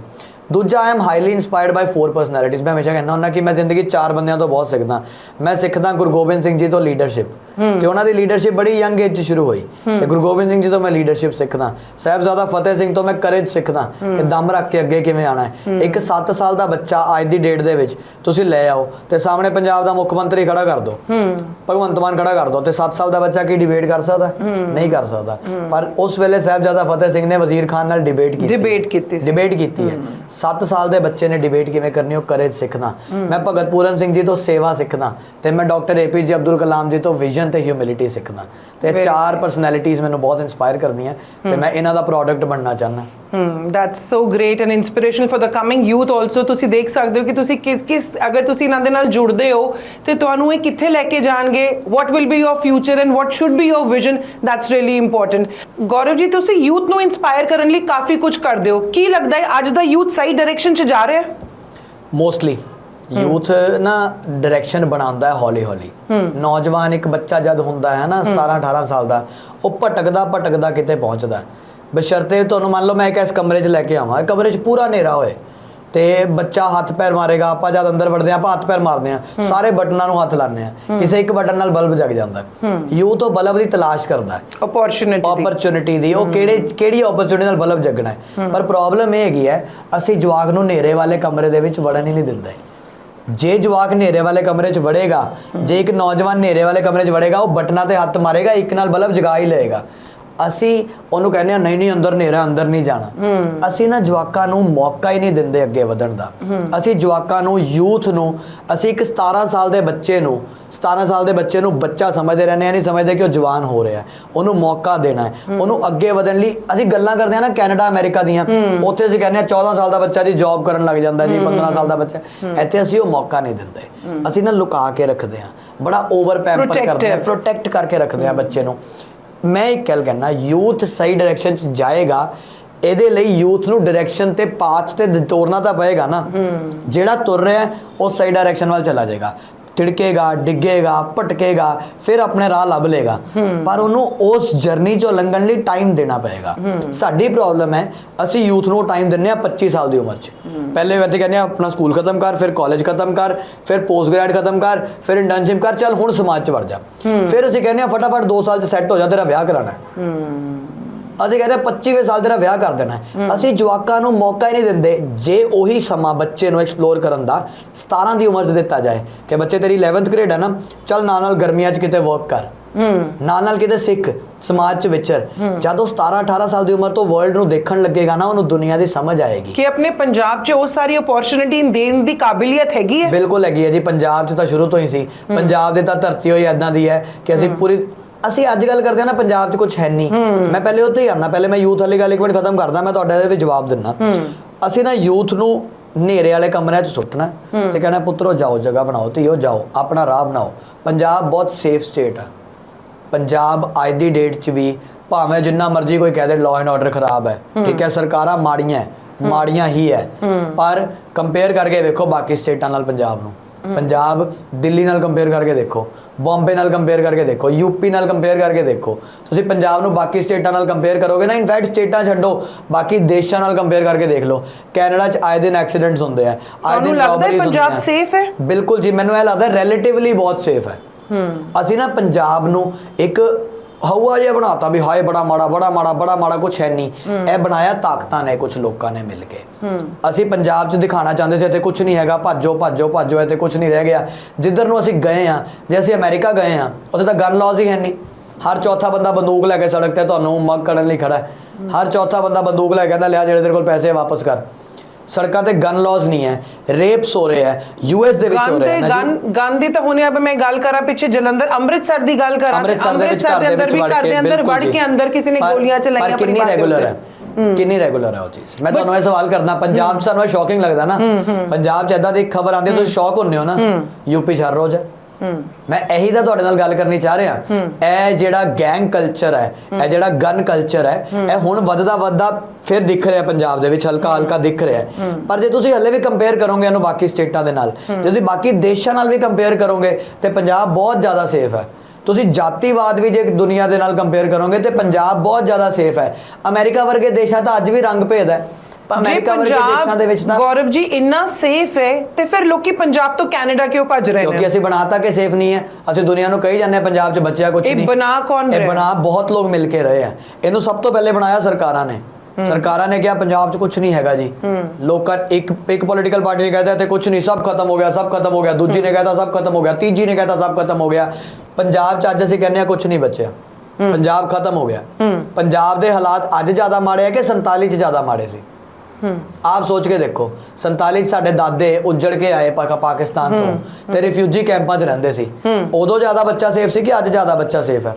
A: ਦੂਜਾ I am highly inspired by four personalities ਮੈਂ ਹਮੇਸ਼ਾ ਕਹਿੰਦਾ ਹੁੰਦਾ ਕਿ ਮੈਂ ਜ਼ਿੰਦਗੀ ਚਾਰ ਬੰਦਿਆਂ ਤੋਂ ਬਹੁਤ ਸਿੱਖਦਾ। ਮੈਂ ਸਿੱਖਦਾ ਗੁਰੂ ਗੋਬਿੰਦ ਸਿੰਘ ਜੀ ਤੋਂ ਲੀਡਰਸ਼ਿਪ ਤੇ ਉਹਨਾਂ ਦੀ ਲੀਡਰਸ਼ਿਪ ਬੜੀ ਯੰਗ ਏਜ 'ਚ ਸ਼ੁਰੂ ਹੋਈ। ਤੇ ਗੁਰੂ ਗੋਬਿੰਦ ਸਿੰਘ ਜੀ ਤੋਂ ਮੈਂ ਲੀਡਰਸ਼ਿਪ ਸਿੱਖਦਾ। ਸਾਹਿਬਜ਼ਾਦਾ ਫਤਿਹ ਸਿੰਘ ਤੋਂ ਮੈਂ ਕਰੇਜ ਸਿੱਖਦਾ ਕਿ ਦਮ ਰੱਖ ਕੇ ਅੱਗੇ ਕਿਵੇਂ ਆਣਾ ਹੈ। ਇੱਕ 7 ਸਾਲ ਦਾ ਬੱਚਾ ਅੱਜ ਦੀ ਡੇਟ ਦੇ ਵਿੱਚ ਤੁਸੀਂ ਲੈ ਆਓ ਤੇ ਸਾਹਮਣੇ ਪੰਜਾਬ ਦਾ ਮੁੱਖ ਮੰਤਰੀ ਖੜਾ ਕਰ ਦਿਓ। ਭਗਵੰਤ ਮਾਨ ਖੜਾ ਕਰ ਦਿਓ ਤੇ 7 ਸਾਲ ਦਾ ਬੱਚਾ ਕੀ ਡਿਬੇਟ ਕਰ ਸਕਦਾ? ਨਹੀਂ ਕਰ ਸਕਦਾ। ਪਰ ਉਸ ਵੇਲੇ ਸਾਹਿਬਜ਼ਾਦਾ ਫਤਿਹ ਸਿੰਘ ਨੇ ਵਜ਼ੀਰ ਖਾਨ ਨਾਲ ਡਿਬੇਟ ਕੀਤੀ।
B: Debate ਕੀਤੀ ਸੀ।
A: ਡਿਬੇਟ ਕੀਤੀ ਹੈ। 7 ਸਾਲ ਦੇ ਬੱਚੇ ਨੇ ਡਿਬੇਟ ਕਿਵੇਂ ਕਰਨੀ ਉਹ ਕਰੇਜ ਸਿੱਖਣਾ ਮੈਂ ਭਗਤ ਪੂਰਨ ਸਿੰਘ ਜੀ ਤੋਂ ਸੇਵਾ ਸਿੱਖਣਾ ਤੇ ਮੈਂ ਡਾਕਟਰ ਏਪੀਜੇ ਅਬਦੁਲ ਕਲਾਮ ਜੀ ਤੋਂ ਵਿਜ਼ਨ ਤੇ ਹਿਊਮਿਲਿਟੀ ਸਿੱਖਣਾ ਤੇ ਚਾਰ ਪਰਸਨੈਲਿਟੀਜ਼ ਮੈਨੂੰ ਬਹੁਤ ਇਨਸਪਾਇਰ ਕਰਦੀਆਂ ਤੇ ਮੈਂ ਇਹਨਾਂ ਦਾ ਪ੍ਰੋਡਕਟ ਬਣਨਾ ਚਾਹੁੰਦਾ।
B: ਹਮ that's so great and inspirational for the coming youth also ਤੁਸੀਂ ਦੇਖ ਸਕਦੇ ਹੋ ਕਿ ਤੁਸੀਂ ਕਿ- ਕਿਸ ਅਗਰ ਤੁਸੀਂ ਇਹਨਾਂ ਦੇ ਨਾਲ ਜੁੜਦੇ ਹੋ ਤੇ ਤੁਹਾਨੂੰ ਇਹ ਕਿੱਥੇ ਲੈ ਕੇ ਜਾਣਗੇ? What will be your future and what should be your vision that's really important Gaurav ji ਤੁਸੀਂ ਯੂਥ ਨੂੰ ਇਨਸਪਾਇਰ ਕਰਨ ਲਈ ਕਾਫੀ ਕੁਝ ਕਰਦੇ ਹੋ। ਕੀ ਲੱਗਦਾ ਹੈ ਅੱਜ ਦਾ ਯੂਥ ਸਹੀ ਡਾਇਰੈਕਸ਼ਨ 'ਚ ਜਾ ਰਿਹਾ ਹੈ?
A: ਮੋਸਟਲੀ ਯੂਥ ਨਾ ਡਾਇਰੈਕਸ਼ਨ ਬਣਾਉਂਦਾ ਹੈ ਹੌਲੀ ਹੌਲੀ। ਨੌਜਵਾਨ ਇੱਕ ਬੱਚਾ ਜਦ ਹੁੰਦਾ ਹੈ ਨਾ 17 18 ਸਾਲ ਦਾ ਉਹ ਭਟਕਦਾ ਭਟਕਦਾ ਕਿਤੇ ਪਹੁੰਚਦਾ ਬਸ਼ਰਤੇ ਤੁਹਾਨੂੰ ਮੰਨ ਲਓ ਮੈਂ ਇੱਕ ਇਸ ਕਮਰੇ 'ਚ ਲੈ ਕੇ ਆਵਾਂ ਕਮਰੇ 'ਚ ਪੂਰਾ ਹਨੇਰਾ ਹੋਏ। ਤੇ ਬੱਚਾ ਹੱਥ ਪੈਰ ਮਾਰੇਗਾ ਆਪਾਂ ਜਦ ਅੰਦਰ ਵੜਦੇ ਆਪਾਂ ਹੱਥ ਪੈਰ ਮਾਰਦੇ ਆਂ ਸਾਰੇ ਬਟਨਾਂ ਨੂੰ ਹੱਥ ਲਾਉਂਦੇ ਆਂ ਕਿਸੇ ਇੱਕ ਬਟਨ ਨਾਲ ਬਲਬ ਜਗ ਜਾਂਦਾ ਯੂਥ ਉਹ ਬਲਬ ਦੀ ਤਲਾਸ਼ ਕਰਦਾ ਹੈ।
B: ਓਪਰਚ्युनिटी
A: ਦੀ। ਓਪਰਚ्युनिटी ਦੀ। ਉਹ ਕਿਹੜੇ ਕਿਹੜੀ ਓਪਰਚ्युनिटी ਨਾਲ ਬਲਬ ਜਗਣਾ ਹੈ। ਪਰ ਪ੍ਰੋਬਲਮ ਇਹ ਹੈਗੀ ਹੈ ਅਸੀਂ ਜਵਾਗ ਨੂੰ ਹਨੇਰੇ ਵਾਲੇ ਕਮਰੇ ਦੇ ਵਿੱਚ ਵੜਨ ਹੀ ਨਹੀਂ ਦਿੰਦੇ। ਜੇ ਜਵਾਕ ਹਨੇਰੇ ਵਾਲੇ ਕਮਰੇ 'ਚ ਵੜੇਗਾ, ਜੇ ਇੱਕ ਨੌਜਵਾਨ ਹਨੇਰੇ ਵਾਲੇ ਕਮਰੇ 'ਚ ਵੜੇਗਾ, ਉਹ ਬਟਨਾਂ ਤੇ ਹੱਥ ਮਾਰੇਗਾ, ਇੱਕ ਨਾਲ ਬਲਬ ਜਗਾ ਹੀ ਲਏਗਾ। ਅਸੀਂ ਉਹਨੂੰ ਕਹਿੰਦੇ ਆ ਨਹੀਂ ਨਹੀਂ ਅੰਦਰ ਹਨੇਰਾ ਅੰਦਰ ਨਹੀਂ ਜਾਣਾ। ਅਸੀਂ ਨਾ ਜਵਾਕਾਂ ਨੂੰ ਮੌਕਾ ਹੀ ਨਹੀਂ ਦਿੰਦੇ ਅੱਗੇ ਵਧਣ ਦਾ। ਅਸੀਂ ਜਵਾਕਾਂ ਨੂੰ ਯੂਥ ਨੂੰ ਅਸੀਂ ਇੱਕ 17 ਸਾਲ ਦੇ ਬੱਚੇ ਨੂੰ 17 ਸਾਲ ਦੇ ਬੱਚੇ ਨੂੰ ਬੱਚਾ ਸਮਝਦੇ ਰਹਿੰਦੇ ਆ ਨਹੀਂ ਸਮਝਦੇ ਕਿ ਉਹ ਜਵਾਨ ਹੋ ਰਿਹਾ ਹੈ। ਉਹਨੂੰ ਮੌਕਾ ਦੇਣਾ ਹੈ। ਉਹਨੂੰ ਅੱਗੇ ਵਧਣ ਲਈ ਅਸੀਂ ਗੱਲਾਂ ਕਰਦੇ ਆ ਨਾ ਕੈਨੇਡਾ ਅਮਰੀਕਾ ਦੀਆਂ। ਉੱਥੇ ਅਸੀਂ ਕਹਿੰਦੇ ਆ 14 ਸਾਲ ਦਾ ਬੱਚਾ ਜੀ ਜੌਬ ਕਰਨ ਲੱਗ ਜਾਂਦਾ ਜੀ 15 ਸਾਲ ਦਾ ਬੱਚਾ ਇੱਥੇ ਅਸੀਂ ਉਹ ਮੌਕਾ ਨਹੀਂ ਦਿੰਦੇ। ਅਸੀਂ ਨਾ ਲੁਕਾ ਕੇ ਰੱਖਦੇ ਆ ਬੜਾ ਓਵਰ ਪੈਂਪਰ ਕਰਦੇ ਆ. ਪ੍ਰੋਟੈਕਟ ਕਰਕੇ ਰੱਖਦੇ ਆ ਬੱਚੇ ਨੂੰ। ਮੈਂ ਇੱਕ ਗੱਲ ਕਹਿਣਾ ਯੂਥ ਸਹੀ ਡਾਇਰੈਕਸ਼ਨ ਚ ਜਾਏਗਾ ਇਹਦੇ ਲਈ ਯੂਥ ਨੂੰ ਡਾਇਰੈਕਸ਼ਨ ਤੇ ਪਾਥ ਤੇ ਤੋਰਨਾ ਤਾਂ ਪਏਗਾ ਨਾ। ਜਿਹੜਾ ਤੁਰ ਰਿਹਾ ਉਹ ਸਹੀ ਡਾਇਰੈਕਸ਼ਨ ਵੱਲ ਚਲਾ ਜਾਏਗਾ। ਤਿੜਕੇਗਾ ਡਿੱਗੇਗਾ ਭਟਕੇਗਾ ਫਿਰ ਆਪਣੇ ਰਾਹ ਲੱਭ ਲੇਗਾ ਪਰ ਉਹਨੂੰ ਉਸ ਜਰਨੀ ਚੋਂ ਲੰਘਣ ਲਈ ਟਾਈਮ ਦੇਣਾ ਪਏਗਾ। ਸਾਡੀ ਪ੍ਰੋਬਲਮ ਹੈ ਅਸੀਂ ਯੂਥ ਨੂੰ ਟਾਈਮ ਦਿੰਨੇ ਆ 25 ਸਾਲ ਦੀ ਉਮਰ 'ਚ। ਪਹਿਲੇ ਵੈਸੇ ਕਹਿੰਦੇ ਆ ਆਪਣਾ ਸਕੂਲ ਖਤਮ ਕਰ ਫਿਰ ਕਾਲਜ ਖਤਮ ਕਰ ਫਿਰ ਪੋਸਟ ਗ੍ਰੈਡ ਖਤਮ ਕਰ ਫਿਰ ਇੰਟਰਨਸ਼ਿਪ ਕਰ ਚੱਲ ਹੁਣ ਸਮਾਜ 'ਚ ਵੜ ਜਾ। ਫਿਰ ਅਸੀਂ ਕਹਿੰਦੇ ਆ ਫਟਾਫਟ 2 ਸਾਲ 'ਚ ਸੈੱਟ ਹੋ ਜਾ ਤੇਰਾ ਵਿਆਹ ਕਰਾਣਾ ਅਸੀਂ ਕਹਿੰਦੇ 25ਵੇਂ ਸਾਲ ਤੇਰਾ ਵਿਆਹ ਕਰ ਦੇਣਾ ਅਸੀਂ ਜਵਾਕਾਂ ਨੂੰ ਮੌਕਾ ਹੀ ਨਹੀਂ ਦਿੰਦੇ ਜੇ ਉਹੀ ਸਮਾਂ ਬੱਚੇ ਨੂੰ ਐਕਸਪਲੋਰ ਕਰਨ ਦਾ 17 ਦੀ ਉਮਰ 'ਚ ਦਿੱਤਾ ਜਾਏ ਕਿ ਬੱਚੇ ਤੇਰੀ 11th ਗ੍ਰੇਡ ਹੈ ਨਾ ਚੱਲ ਨਾਲ ਨਾਲ ਗਰਮੀਆਂ 'ਚ ਕਿਤੇ ਵਰਕ ਕਰ। ਹੂੰ। ਨਾਲ ਨਾਲ ਕਿਤੇ ਸਿੱਖ ਸਮਾਜ ਚ ਵਿਚਰ। ਜਦੋਂ 17 18 ਸਾਲ ਦੀ ਉਮਰ ਤੋਂ ਵਰਲਡ ਨੂੰ ਦੇਖਣ ਲੱਗੇਗਾ ਨਾ ਉਹਨੂੰ ਦੁਨੀਆ ਦੀ ਸਮਝ ਆਏਗੀ।
B: ਕਿ ਆਪਣੇ ਪੰਜਾਬ 'ਚ ਉਹ ਸਾਰੀ ਓਪਰਚ्युनिटी ਦੇਣ ਦੀ ਕਾਬਲੀਅਤ ਹੈਗੀ ਹੈ?
A: ਬਿਲਕੁਲ ਹੈਗੀ ਹੈ ਜੀ ਪੰਜਾਬ ਚ ਤਾਂ ਸ਼ੁਰੂ ਤੋਂ ਹੀ ਸੀ। ਪੰਜਾਬ ਦੇ ਤਾਂ ਧਰਤੀ ਹੋਈ ਐਦਾਂ ਦੀ ਹੈ ਕਿ ਅਸੀਂ ਪੂਰੀ ਅਸੀਂ ਅੱਜ ਗੱਲ ਕਰਦੇ ਹਾਂ ਨਾ ਪੰਜਾਬ 'ਚ ਕੁਝ ਹੈ ਨਹੀਂ ਮੈਂ ਪਹਿਲੇ ਉੱਤੇ ਹੀ ਆਉਣਾ ਪਹਿਲੇ ਮੈਂ ਯੂਥ ਵਾਲੀ ਗੱਲ ਇੱਕ ਮਿੰਟ ਖਤਮ ਕਰਦਾ ਮੈਂ ਤੁਹਾਡੇ ਦੇ ਜਵਾਬ ਦਿੰਦਾ। ਅਸੀਂ ਨਾ ਯੂਥ ਨੂੰ ਹਨੇਰੇ ਵਾਲੇ ਕਮਰਿਆਂ 'ਚ ਸੁੱਟਣਾ ਤੇ ਕਹਿਣਾ ਪੁੱਤਰੋ ਜਾਓ ਜਗ੍ਹਾ ਬਣਾਓ ਧੀਓ ਜਾਓ ਆਪਣਾ ਰਾਹ ਬਣਾਓ। ਪੰਜਾਬ ਬਹੁਤ ਸੇਫ ਸਟੇਟ ਹੈ ਪੰਜਾਬ ਅੱਜ ਦੀ ਡੇਟ 'ਚ ਵੀ ਭਾਵੇਂ ਜਿੰਨਾ ਮਰਜ਼ੀ ਕੋਈ ਕਹਿ ਦੇ ਲਾਅ ਐਂਡ ਆਰਡਰ ਖਰਾਬ ਹੈ। ਠੀਕ ਹੈ ਸਰਕਾਰਾਂ ਮਾੜੀਆਂ ਮਾੜੀਆਂ ਹੀ ਹੈ। ਪਰ ਕੰਪੇਅਰ ਕਰਕੇ ਵੇਖੋ ਬਾਕੀ ਸਟੇਟਾਂ ਨਾਲ ਪੰਜਾਬ ਨੂੰ। ਪੰਜਾਬ ਦਿੱਲੀ ਨਾਲ ਕੰਪੇਅਰ ਕਰਕੇ ਦੇਖੋ ਬੰਬੇ ਨਾਲ ਕੰਪੇਅਰ ਕਰਕੇ ਦੇਖੋ ਯੂਪੀ ਨਾਲ ਕੰਪੇਅਰ ਕਰਕੇ ਦੇਖੋ। ਤੁਸੀਂ ਪੰਜਾਬ ਨੂੰ ਬਾਕੀ ਸਟੇਟਾਂ ਨਾਲ ਕੰਪੇਅਰ ਕਰੋਗੇ ਨਾ ਇਨਫੈਕਟ ਸਟੇਟਾਂ ਛੱਡੋ ਬਾਕੀ ਦੇਸ਼ਾਂ ਨਾਲ ਕੰਪੇਅਰ ਕਰਕੇ ਦੇਖ ਲਓ। ਕੈਨੇਡਾ 'ਚ ਆਏ ਦਿਨ ਐਕਸੀਡੈਂਟਸ ਹੁੰਦੇ ਆ ਆਏ ਦਿਨ
B: ਲੱਗਦਾ ਪੰਜਾਬ safe ਹੈ?
A: ਬਿਲਕੁਲ ਜੀ ਮੈਨੂੰ ਇਹ ਲੱਗਦਾ ਰਿਲੇਟਿਵਲੀ ਬਹੁਤ ਸੇਫ ਹੈ। ਅਸੀਂ ਨਾ ਪੰਜਾਬ ਨੂੰ ਇੱਕ ਹਵਾ ਜਿਹਾ ਬਣਾਤਾ ਵੀ ਹਾਏ ਬੜਾ ਮਾੜਾ ਬੜਾ ਮਾੜਾ ਬੜਾ ਮਾੜਾ ਕੁਛ ਹੈ ਨਹੀਂ ਇਹ ਬਣਾਇਆ ਤਾਕਤਾਂ ਨੇ ਕੁਝ ਲੋਕਾਂ ਨੇ ਮਿਲ ਕੇ। ਅਸੀਂ ਪੰਜਾਬ 'ਚ ਦਿਖਾਣਾ ਚਾਹੁੰਦੇ ਸੀ ਇੱਥੇ ਕੁਝ ਨਹੀਂ ਹੈਗਾ ਭੱਜੋ ਭੱਜੋ ਭੱਜੋ ਇੱਥੇ ਕੁਝ ਨਹੀਂ ਰਹਿ ਗਿਆ। ਜਿੱਧਰ ਨੂੰ ਅਸੀਂ ਗਏ ਆ ਜੇ ਅਸੀਂ ਅਮਰੀਕਾ ਗਏ ਆ ਉੱਥੇ ਤਾਂ ਗਨ ਲਾਜ਼ ਹੀ ਹੈ ਨਹੀਂ ਹਰ ਚੌਥਾ ਬੰਦਾ ਬੰਦੂਕ ਲੈ ਕੇ ਸੜਕ ਤੇ ਤੁਹਾਨੂੰ ਮੱਗ ਕਰਨ ਲਈ ਖੜਾ ਹੈ। ਹਰ ਚੌਥਾ ਬੰਦਾ ਬੰਦੂਕ ਲੈ ਕੇ ਕਹਿੰਦਾ ਲਿਆ ਜਿਹੜੇ ਤੇਰੇ ਕੋਲ ਪੈਸੇ ਵਾਪਸ ਕਰ। ਸੜਕਾਂ ਤੇ ਗਨ ਲਾਜ਼ ਨਹੀਂ ਹੈ ਰੇਪਸ ਹੋ ਰਹੇ ਹੈ ਯੂਐਸ ਦੇ ਵਿੱਚ ਹੋ ਰਹੇ ਹੈ।
B: ਗਨ ਗਨ ਦੀ ਤਾਂ ਹੁਣੇ ਅਬ ਮੈਂ ਗੱਲ ਕਰਾਂ ਪਿੱਛੇ ਜਲੰਧਰ ਅੰਮ੍ਰਿਤਸਰ ਦੀ ਗੱਲ ਕਰਾਂ
A: ਅੰਮ੍ਰਿਤਸਰ ਦੇ
B: ਅੰਦਰ ਵੀ ਘਰ ਦੇ ਅੰਦਰ ਵੜ। ਕੇ ਅੰਦਰ ਕਿਸੇ ਨੇ ਗੋਲੀਆਂ ਚਲਾਈਆਂ
A: ਪਰ ਕਿੰਨੀ ਰੈਗੂਲਰ। ਹੈ? ਕਿੰਨੀ ਰੈਗੂਲਰ ਹੈ ਉਹ ਚੀਜ਼? ਮੈਂ ਤੁਹਾਨੂੰ ਇਹ ਸਵਾਲ ਕਰਦਾ ਪੰਜਾਬ ਸਾਨੂੰ ਸ਼ੌਕਿੰਗ ਲੱਗਦਾ ਨਾ। ਪੰਜਾਬ 'ਚ ਇਦਾਂ ਦੀ ਖਬਰ ਆਉਂਦੀ ਤੁਸੀਂ ਸ਼ੌਕ ਹੁੰਦੇ ਹੋ ਨਾ। ਯੂਪੀ 'ਚ ਹਰ ਰੋਜ਼ ਹੈ। ਮੈਂ ਇਹੀ ਤਾਂ ਤੁਹਾਡੇ ਨਾਲ ਗੱਲ ਕਰਨੀ ਚਾਹ ਰਿਹਾ। ਇਹ ਜਿਹੜਾ ਗੈਂਗ ਕਲਚਰ ਹੈ ਇਹ ਜਿਹੜਾ ਗਨ ਕਲਚਰ ਹੈ ਇਹ ਹੁਣ ਵੱਧਦਾ ਵੱਧਦਾ ਫਿਰ ਦਿਖ ਰਿਹਾ ਪੰਜਾਬ ਦੇ ਵਿੱਚ ਹਲਕਾ ਹਲਕਾ ਦਿਖ ਰਿਹਾ। ਪਰ ਜੇ ਤੁਸੀਂ ਹੱਲੇ ਵੀ ਕੰਪੇਅਰ ਕਰੋਗੇ ਇਹਨੂੰ ਬਾਕੀ ਸਟੇਟਾਂ ਦੇ ਨਾਲ ਜੇ ਤੁਸੀਂ ਬਾਕੀ ਦੇਸ਼ਾਂ ਨਾਲ ਵੀ ਕੰਪੇਅਰ ਕਰੋਗੇ ਤੇ ਪੰਜਾਬ ਬਹੁਤ ਜ਼ਿਆਦਾ ਸੇਫ ਹੈ। ਤੁਸੀਂ ਜਾਤੀਵਾਦ ਵੀ ਜੇ ਦੁਨੀਆ ਦੇ ਨਾਲ ਕੰਪੇਅਰ ਕਰੋਗੇ ਤੇ ਪੰਜਾਬ ਬਹੁਤ ਜ਼ਿਆਦਾ ਸੇਫ ਹੈ। ਅਮਰੀਕਾ ਵਰਗੇ ਦੇਸ਼ਾਂ ਤਾਂ ਅੱਜ ਵੀ ਰੰਗ ਭੇਦ ਹੈ।
B: ਜੇ
A: ਅਮਰੀਕਾ ਵਰਗੇ ਦੇਸ਼ਾਂ ਦੇ ਵਿੱਚ ਤਾਂ
B: ਗੌਰਵ ਜੀ ਇੰਨਾ ਸੇਫ ਹੈ ਤੇ ਫਿਰ ਲੋਕੀ ਪੰਜਾਬ ਤੋਂ ਕੈਨੇਡਾ ਕਿਉਂ ਭੱਜ ਰਹੇ
A: ਕਿਉਂਕਿ
B: ਨੇ?
A: ਅਸੀਂ ਬਣਾਤਾ ਕਿ ਸੇਫ ਨਹੀਂ ਹੈ। ਅਸੀਂ ਦੁਨੀਆ ਨੂੰ ਕਹੀ ਜਾਂਦੇ ਹਾਂ ਪੰਜਾਬ 'ਚ ਬੱਚਿਆ ਕੁਝ
B: ਇਹ
A: ਨਹੀਂ।
B: ਬਣਾ ਕੌਣ
A: ਇਹ
B: ਰਿਹਾ?
A: ਬਣਾ ਬਹੁਤ ਲੋਕ ਮਿਲ ਕੇ ਰਹੇ ਆ। ਇਹਨੂੰ ਸਭ ਤੋਂ ਪਹਿਲੇ ਬਣਾਇਆ ਸਰਕਾਰਾਂ ਨੇ। ਸਰਕਾਰਾਂ ਨੇ ਕਿਹਾ ਪੰਜਾਬ 'ਚ ਕੁਝ ਨਹੀਂ ਹੈਗਾ ਜੀ। ਲੋਕਾਂ ਇੱਕ ਇੱਕ ਪੋਲੀਟੀਕਲ ਪਾਰਟੀ ਨੇ ਕਹਿਤਾ ਤੇ ਕੁਝ ਨਹੀਂ ਸਭ ਖਤਮ ਹੋ ਗਿਆ ਸਭ ਖਤਮ ਹੋ ਗਿਆ। ਦੂਜੀ ਨੇ ਕਹਿਤਾ ਸਭ ਖਤਮ ਹੋ ਗਿਆ। ਤੀਜੀ ਨੇ ਕਹਿਤਾ ਸਭ ਖਤਮ ਹੋ ਗਿਆ। ਪੰਜਾਬ 'ਚ ਅੱਜ ਅਸੀਂ ਕਹਿੰਦੇ ਆ ਕੁਝ ਨਹੀਂ ਬਚਿਆ। ਪੰਜਾਬ ਖਤਮ ਹੋ ਗਿਆ। ਪੰਜਾਬ ਦੇ ਹਾਲਾਤ ਅੱਜ ਜ਼ਿਆਦਾ ਮਾੜੇ ਆ ਕਿ 47 'ਚ ਜ਼ਿਆਦਾ ਮਾੜੇ ਸੀ? ਆਪ ਸੋਚ ਕੇ ਦੇਖੋ 47 'ਚ ਸਾਡੇ ਦਾਦੇ ਉੱਜੜ ਕੇ ਆਏ ਪਾਕ- ਪਾਕਿਸਤਾਨ ਤੋਂ ਤੇ ਰਿਫਿਊਜੀ ਕੈਂਪਾਂ 'ਚ ਰਹਿੰਦੇ ਸੀ ਉਦੋਂ ਜ਼ਿਆਦਾ ਬੱਚਾ ਸੇਫ ਸੀ ਕਿ ਅੱਜ ਜ਼ਿਆਦਾ ਬੱਚਾ ਸੇਫ ਹੈ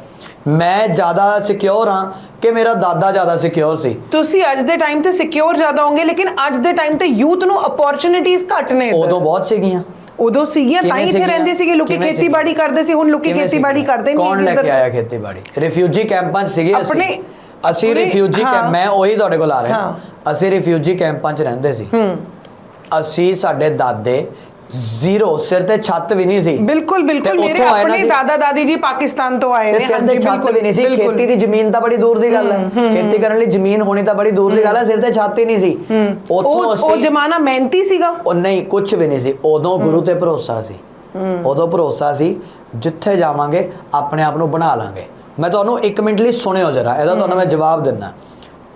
A: ਮੈਂ ਜ਼ਿਆਦਾ ਸਿਕਿਉਰ ਹਾਂ ਕਿ ਮੇਰਾ ਦਾਦਾ ਜ਼ਿਆਦਾ ਸਿਕਿਉਰ ਸੀ
B: ਤੁਸੀਂ ਅੱਜ ਦੇ ਟਾਈਮ ਤੇ ਸਿਕਿਉਰ ਜ਼ਿਆਦਾ ਹੋਗੇ ਲੇਕਿਨ ਅੱਜ ਦੇ ਟਾਈਮ ਤੇ ਯੂਥ ਨੂੰ ਅਪੋਰਚੁਨਿਟੀਆਂ ਘੱਟ ਨੇ।
A: ਉਦੋਂ ਬਹੁਤ ਸੀਗੀਆਂ
B: ਉਦੋਂ ਸੀਗੀਆਂ ਤਾਂ ਹੀ ਇੱਥੇ? ਰਹਿੰਦੇ ਸੀਗੇ ਲੋਕੀ ਖੇਤੀਬਾੜੀ? ਕਰਦੇ ਸੀ ਹੁਣ ਲੋਕੀ ਖੇਤੀਬਾੜੀ? ਕਰਦੇ ਨਹੀਂ
A: ਕੌਣ ਲੈ। ਕੇ ਆਇਆ ਖੇਤੀਬਾੜੀ ਰਿਫਿਊਜੀ ਕੈਂਪਾਂ 'ਚ ਸੀਗੇ ਅਸੀਂ
B: ਆਪਣੇ-
A: ਅਸੀਂ ਰਿਫਿਊਜੀ। ਕੈਂਪ ਮੈਂ ਉਹੀ ਤੁਹਾਡੇ ਕੋਲ ਆ ਰਿਹਾ
B: ਹਾਂ।
A: ਅਸੀਂ ਰਿਫਿਊਜੀ ਕੈਂਪਾਂ 'ਚ ਰਹਿੰਦੇ ਸੀ। ਅਸੀਂ ਸਾਡੇ ਦਾਦੇ ਜ਼ੀਰੋ ਸਿਰ ਤੇ ਛੱਤ ਵੀ ਨਹੀਂ ਸੀ।
B: ਬਿਲਕੁਲ ਬਿਲਕੁਲ। ਮੇਰੇ ਆਪਣੇ। ਦਾਦਾ ਦਾਦੀ ਜੀ ਪਾਕਿਸਤਾਨ ਤੋਂ ਆਏ ਨੇ।
A: ਸਿਰ ਤੇ ਛੱਤ ਵੀ ਨਹੀਂ ਸੀ। ਖੇਤੀ ਦੀ ਜ਼ਮੀਨ ਤਾਂ ਬੜੀ ਦੂਰ ਦੀ ਗੱਲ ਹੈ। ਖੇਤੀ ਕਰਨ ਲਈ ਜ਼ਮੀਨ ਹੋਣੀ ਤਾਂ ਬੜੀ ਦੂਰ ਦੀ ਗੱਲ ਹੈ। ਸਿਰ ਤੇ ਛੱਤ ਹੀ ਨਹੀਂ ਸੀ। ਉੱਥੋਂ
B: ਉਹ ਜ਼ਮਾਨਾ ਮਿਹਨਤੀ ਸੀਗਾ।
A: ਉਹ ਨਹੀਂ ਕੁਝ ਵੀ ਨਹੀਂ ਸੀ। ਉਦੋਂ ਗੁਰੂ ਤੇ ਭਰੋਸਾ ਸੀ। ਉਦੋਂ ਭਰੋਸਾ ਸੀ ਜਿੱਥੇ ਜਾਵਾਂਗੇ ਆਪਣੇ ਆਪ ਨੂੰ ਬਣਾ ਲਾਂਗੇ। ਮੈਂ ਤੁਹਾਨੂੰ 1 ਮਿੰਟ ਲਈ ਸੁਣਿਓ ਜਰਾ। ਇਹਦਾ ਤੁਹਾਨੂੰ ਮੈਂ ਜਵਾਬ ਦਿੰਨਾ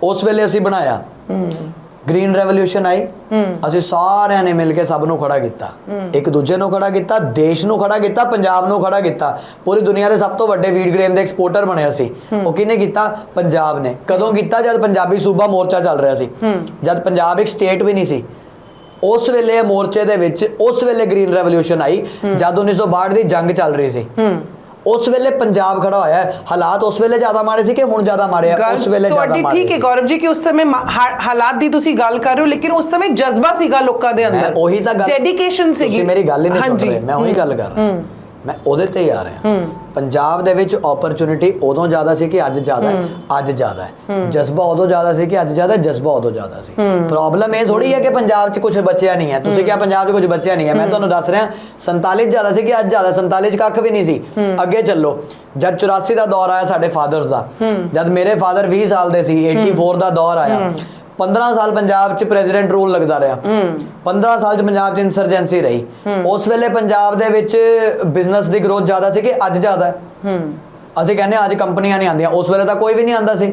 A: ਉਸ ਵੇਲੇ ਅਸੀਂ ਬਣਾਇਆ। ਗ੍ਰੀਨ ਰੈਵੋਲੂਸ਼ਨ ਆਈ। ਅਸੀਂ ਸਾਰਿਆਂ ਨੇ ਮਿਲ ਕੇ ਸਭ ਨੂੰ ਖੜਾ ਕੀਤਾ। ਇੱਕ ਦੂਜੇ ਨੂੰ ਖੜਾ ਕੀਤਾ ਦੇਸ਼ ਨੂੰ ਖੜਾ ਕੀਤਾ ਪੰਜਾਬ ਨੂੰ ਖੜਾ ਕੀਤਾ। ਪੂਰੀ ਦੁਨੀਆ ਦੇ ਸਭ ਤੋਂ ਵੱਡੇ ਵੀਟ ਗ੍ਰੇਨ ਦੇ ਐਕਸਪੋਰਟਰ ਬਣੇ ਅਸੀਂ ਉਹ ਕਿਹਨੇ ਕੀਤਾ? ਪੰਜਾਬ ਨੇ। ਕਦੋਂ ਕੀਤਾ? ਜਦ ਪੰਜਾਬੀ ਸੂਬਾ ਮੋਰਚਾ ਚੱਲ ਰਿਹਾ ਸੀ। ਜਦ ਪੰਜਾਬ ਇੱਕ ਸਟੇਟ ਵੀ ਨਹੀਂ ਸੀ। ਉਸ ਵੇਲੇ ਮੋਰਚੇ ਦੇ ਵਿੱਚ ਉਸ ਵੇਲੇ ਗ੍ਰੀਨ ਰੈਵੋਲੂਸ਼ਨ ਆਈ। ਜਦ 1962 ਦੀ ਜੰਗ ਚੱਲ ਰਹੀ ਸੀ। ਉਸ ਵੇਲੇ ਪੰਜਾਬ ਖੜਾ ਹੋਇਆ ਹੈ। ਹਾਲਾਤ ਉਸ ਵੇਲੇ ਜ਼ਿਆਦਾ ਮਾੜੇ ਸੀ ਕਿ ਹੁਣ ਜ਼ਿਆਦਾ ਮਾੜੇ ਆ
B: ਗੱਲ
A: ਉਸ ਵੇਲੇ ਜ਼ਿਆਦਾ
B: ਤੁਹਾਡੀ
A: ਮਾੜੇ
B: ਠੀਕ ਹੈ
A: ਸੀ।
B: ਗੌਰਵ ਜੀ ਕਿ ਉਸ ਸਮੇਂ ਮਾ- ਹਾ- ਹਾਲਾਤ ਦੀ ਤੁਸੀਂ ਗੱਲ ਕਰ ਰਹੇ ਹੋ ਲੇਕਿਨ ਉਸ ਸਮੇਂ ਜਜ਼ਬਾ ਸੀਗਾ ਲੋਕਾਂ ਦੇ
A: ਮੈਂ
B: ਅੰਦਰ
A: ਉਹੀ ਤਾਂ ਗੱਲ
B: ਡੈਡੀਕੇਸ਼ਨ ਸੀਗੀ
A: ਤੁਸੀਂ ਮੇਰੀ ਗੱਲ ਹੀ ਨਹੀਂ ਸੁਣ
B: ਹਾਂਜੀ।
A: ਰਹੇ ਮੈਂ ਉਹੀ ਗੱਲ ਕਰ ਰਿਹਾ ਮੈਂ ਉਹਦੇ ਤੇ ਆ ਰਿਹਾ। ਪੰਜਾਬ ਦੇ ਵਿੱਚ ਓਪਰਚ्युनिटी ਉਦੋਂ ਜ਼ਿਆਦਾ ਸੀ ਕਿ ਅੱਜ ਜ਼ਿਆਦਾ ਹੈ ਅੱਜ ਜ਼ਿਆਦਾ ਹੈ। ਜਜ਼ਬਾ ਉਦੋਂ ਜ਼ਿਆਦਾ ਸੀ ਕਿ ਅੱਜ ਜ਼ਿਆਦਾ ਹੈ ਜਜ਼ਬਾ ਉਦੋਂ ਜ਼ਿਆਦਾ ਸੀ। ਪ੍ਰੋਬਲਮ ਇਹ ਥੋੜੀ ਹੈ ਕਿ ਪੰਜਾਬ 'ਚ ਕੁਝ ਬਚਿਆ ਨਹੀਂ ਹੈ। ਤੁਸੀਂ ਕਿਹਾ ਪੰਜਾਬ 'ਚ ਕੁਝ ਬਚਿਆ ਨਹੀਂ ਹੈ। ਮੈਂ ਤੁਹਾਨੂੰ ਦੱਸ ਰਿਹਾ 47 ਜ਼ਿਆਦਾ ਸੀ ਕਿ ਅੱਜ ਜ਼ਿਆਦਾ 47 'ਚ ਕੱਖ ਵੀ ਨਹੀਂ ਸੀ। ਅੱਗੇ ਚੱਲੋ। ਜਦ 84 ਦਾ ਦੌਰ ਆਇਆ ਸਾਡੇ ਫਾਦਰਸ ਦਾ ਜਦ ਮੇਰੇ ਫਾਦਰ 20 ਸਾਲ ਦੇ ਸੀ 84 ਦਾ ਦੌਰ ਆਇਆ। 15 ਸਾਲ ਪੰਜਾਬ 'ਚ ਪ੍ਰੈਜ਼ੀਡੈਂਟ ਰੂਲ ਲੱਗਦਾ ਰਿਹਾ। 15 ਸਾਲ 'ਚ ਪੰਜਾਬ 'ਚ ਇਨਸਰਜੈਂਸੀ ਰਹੀ। ਉਸ ਵੇਲੇ ਪੰਜਾਬ ਦੇ ਵਿੱਚ ਬਿਜ਼ਨਸ ਦੀ ਗਰੋਥ ਜ਼ਿਆਦਾ ਸੀ ਕਿ ਅੱਜ ਜ਼ਿਆਦਾ ਹੈ। ਅਸੀਂ ਕਹਿੰਦੇ ਅੱਜ ਕੰਪਨੀਆਂ ਨਹੀਂ ਆਉਂਦੀਆਂ। ਉਸ ਵੇਲੇ ਤਾਂ ਕੋਈ ਵੀ ਨਹੀਂ ਆਂਦਾ ਸੀ।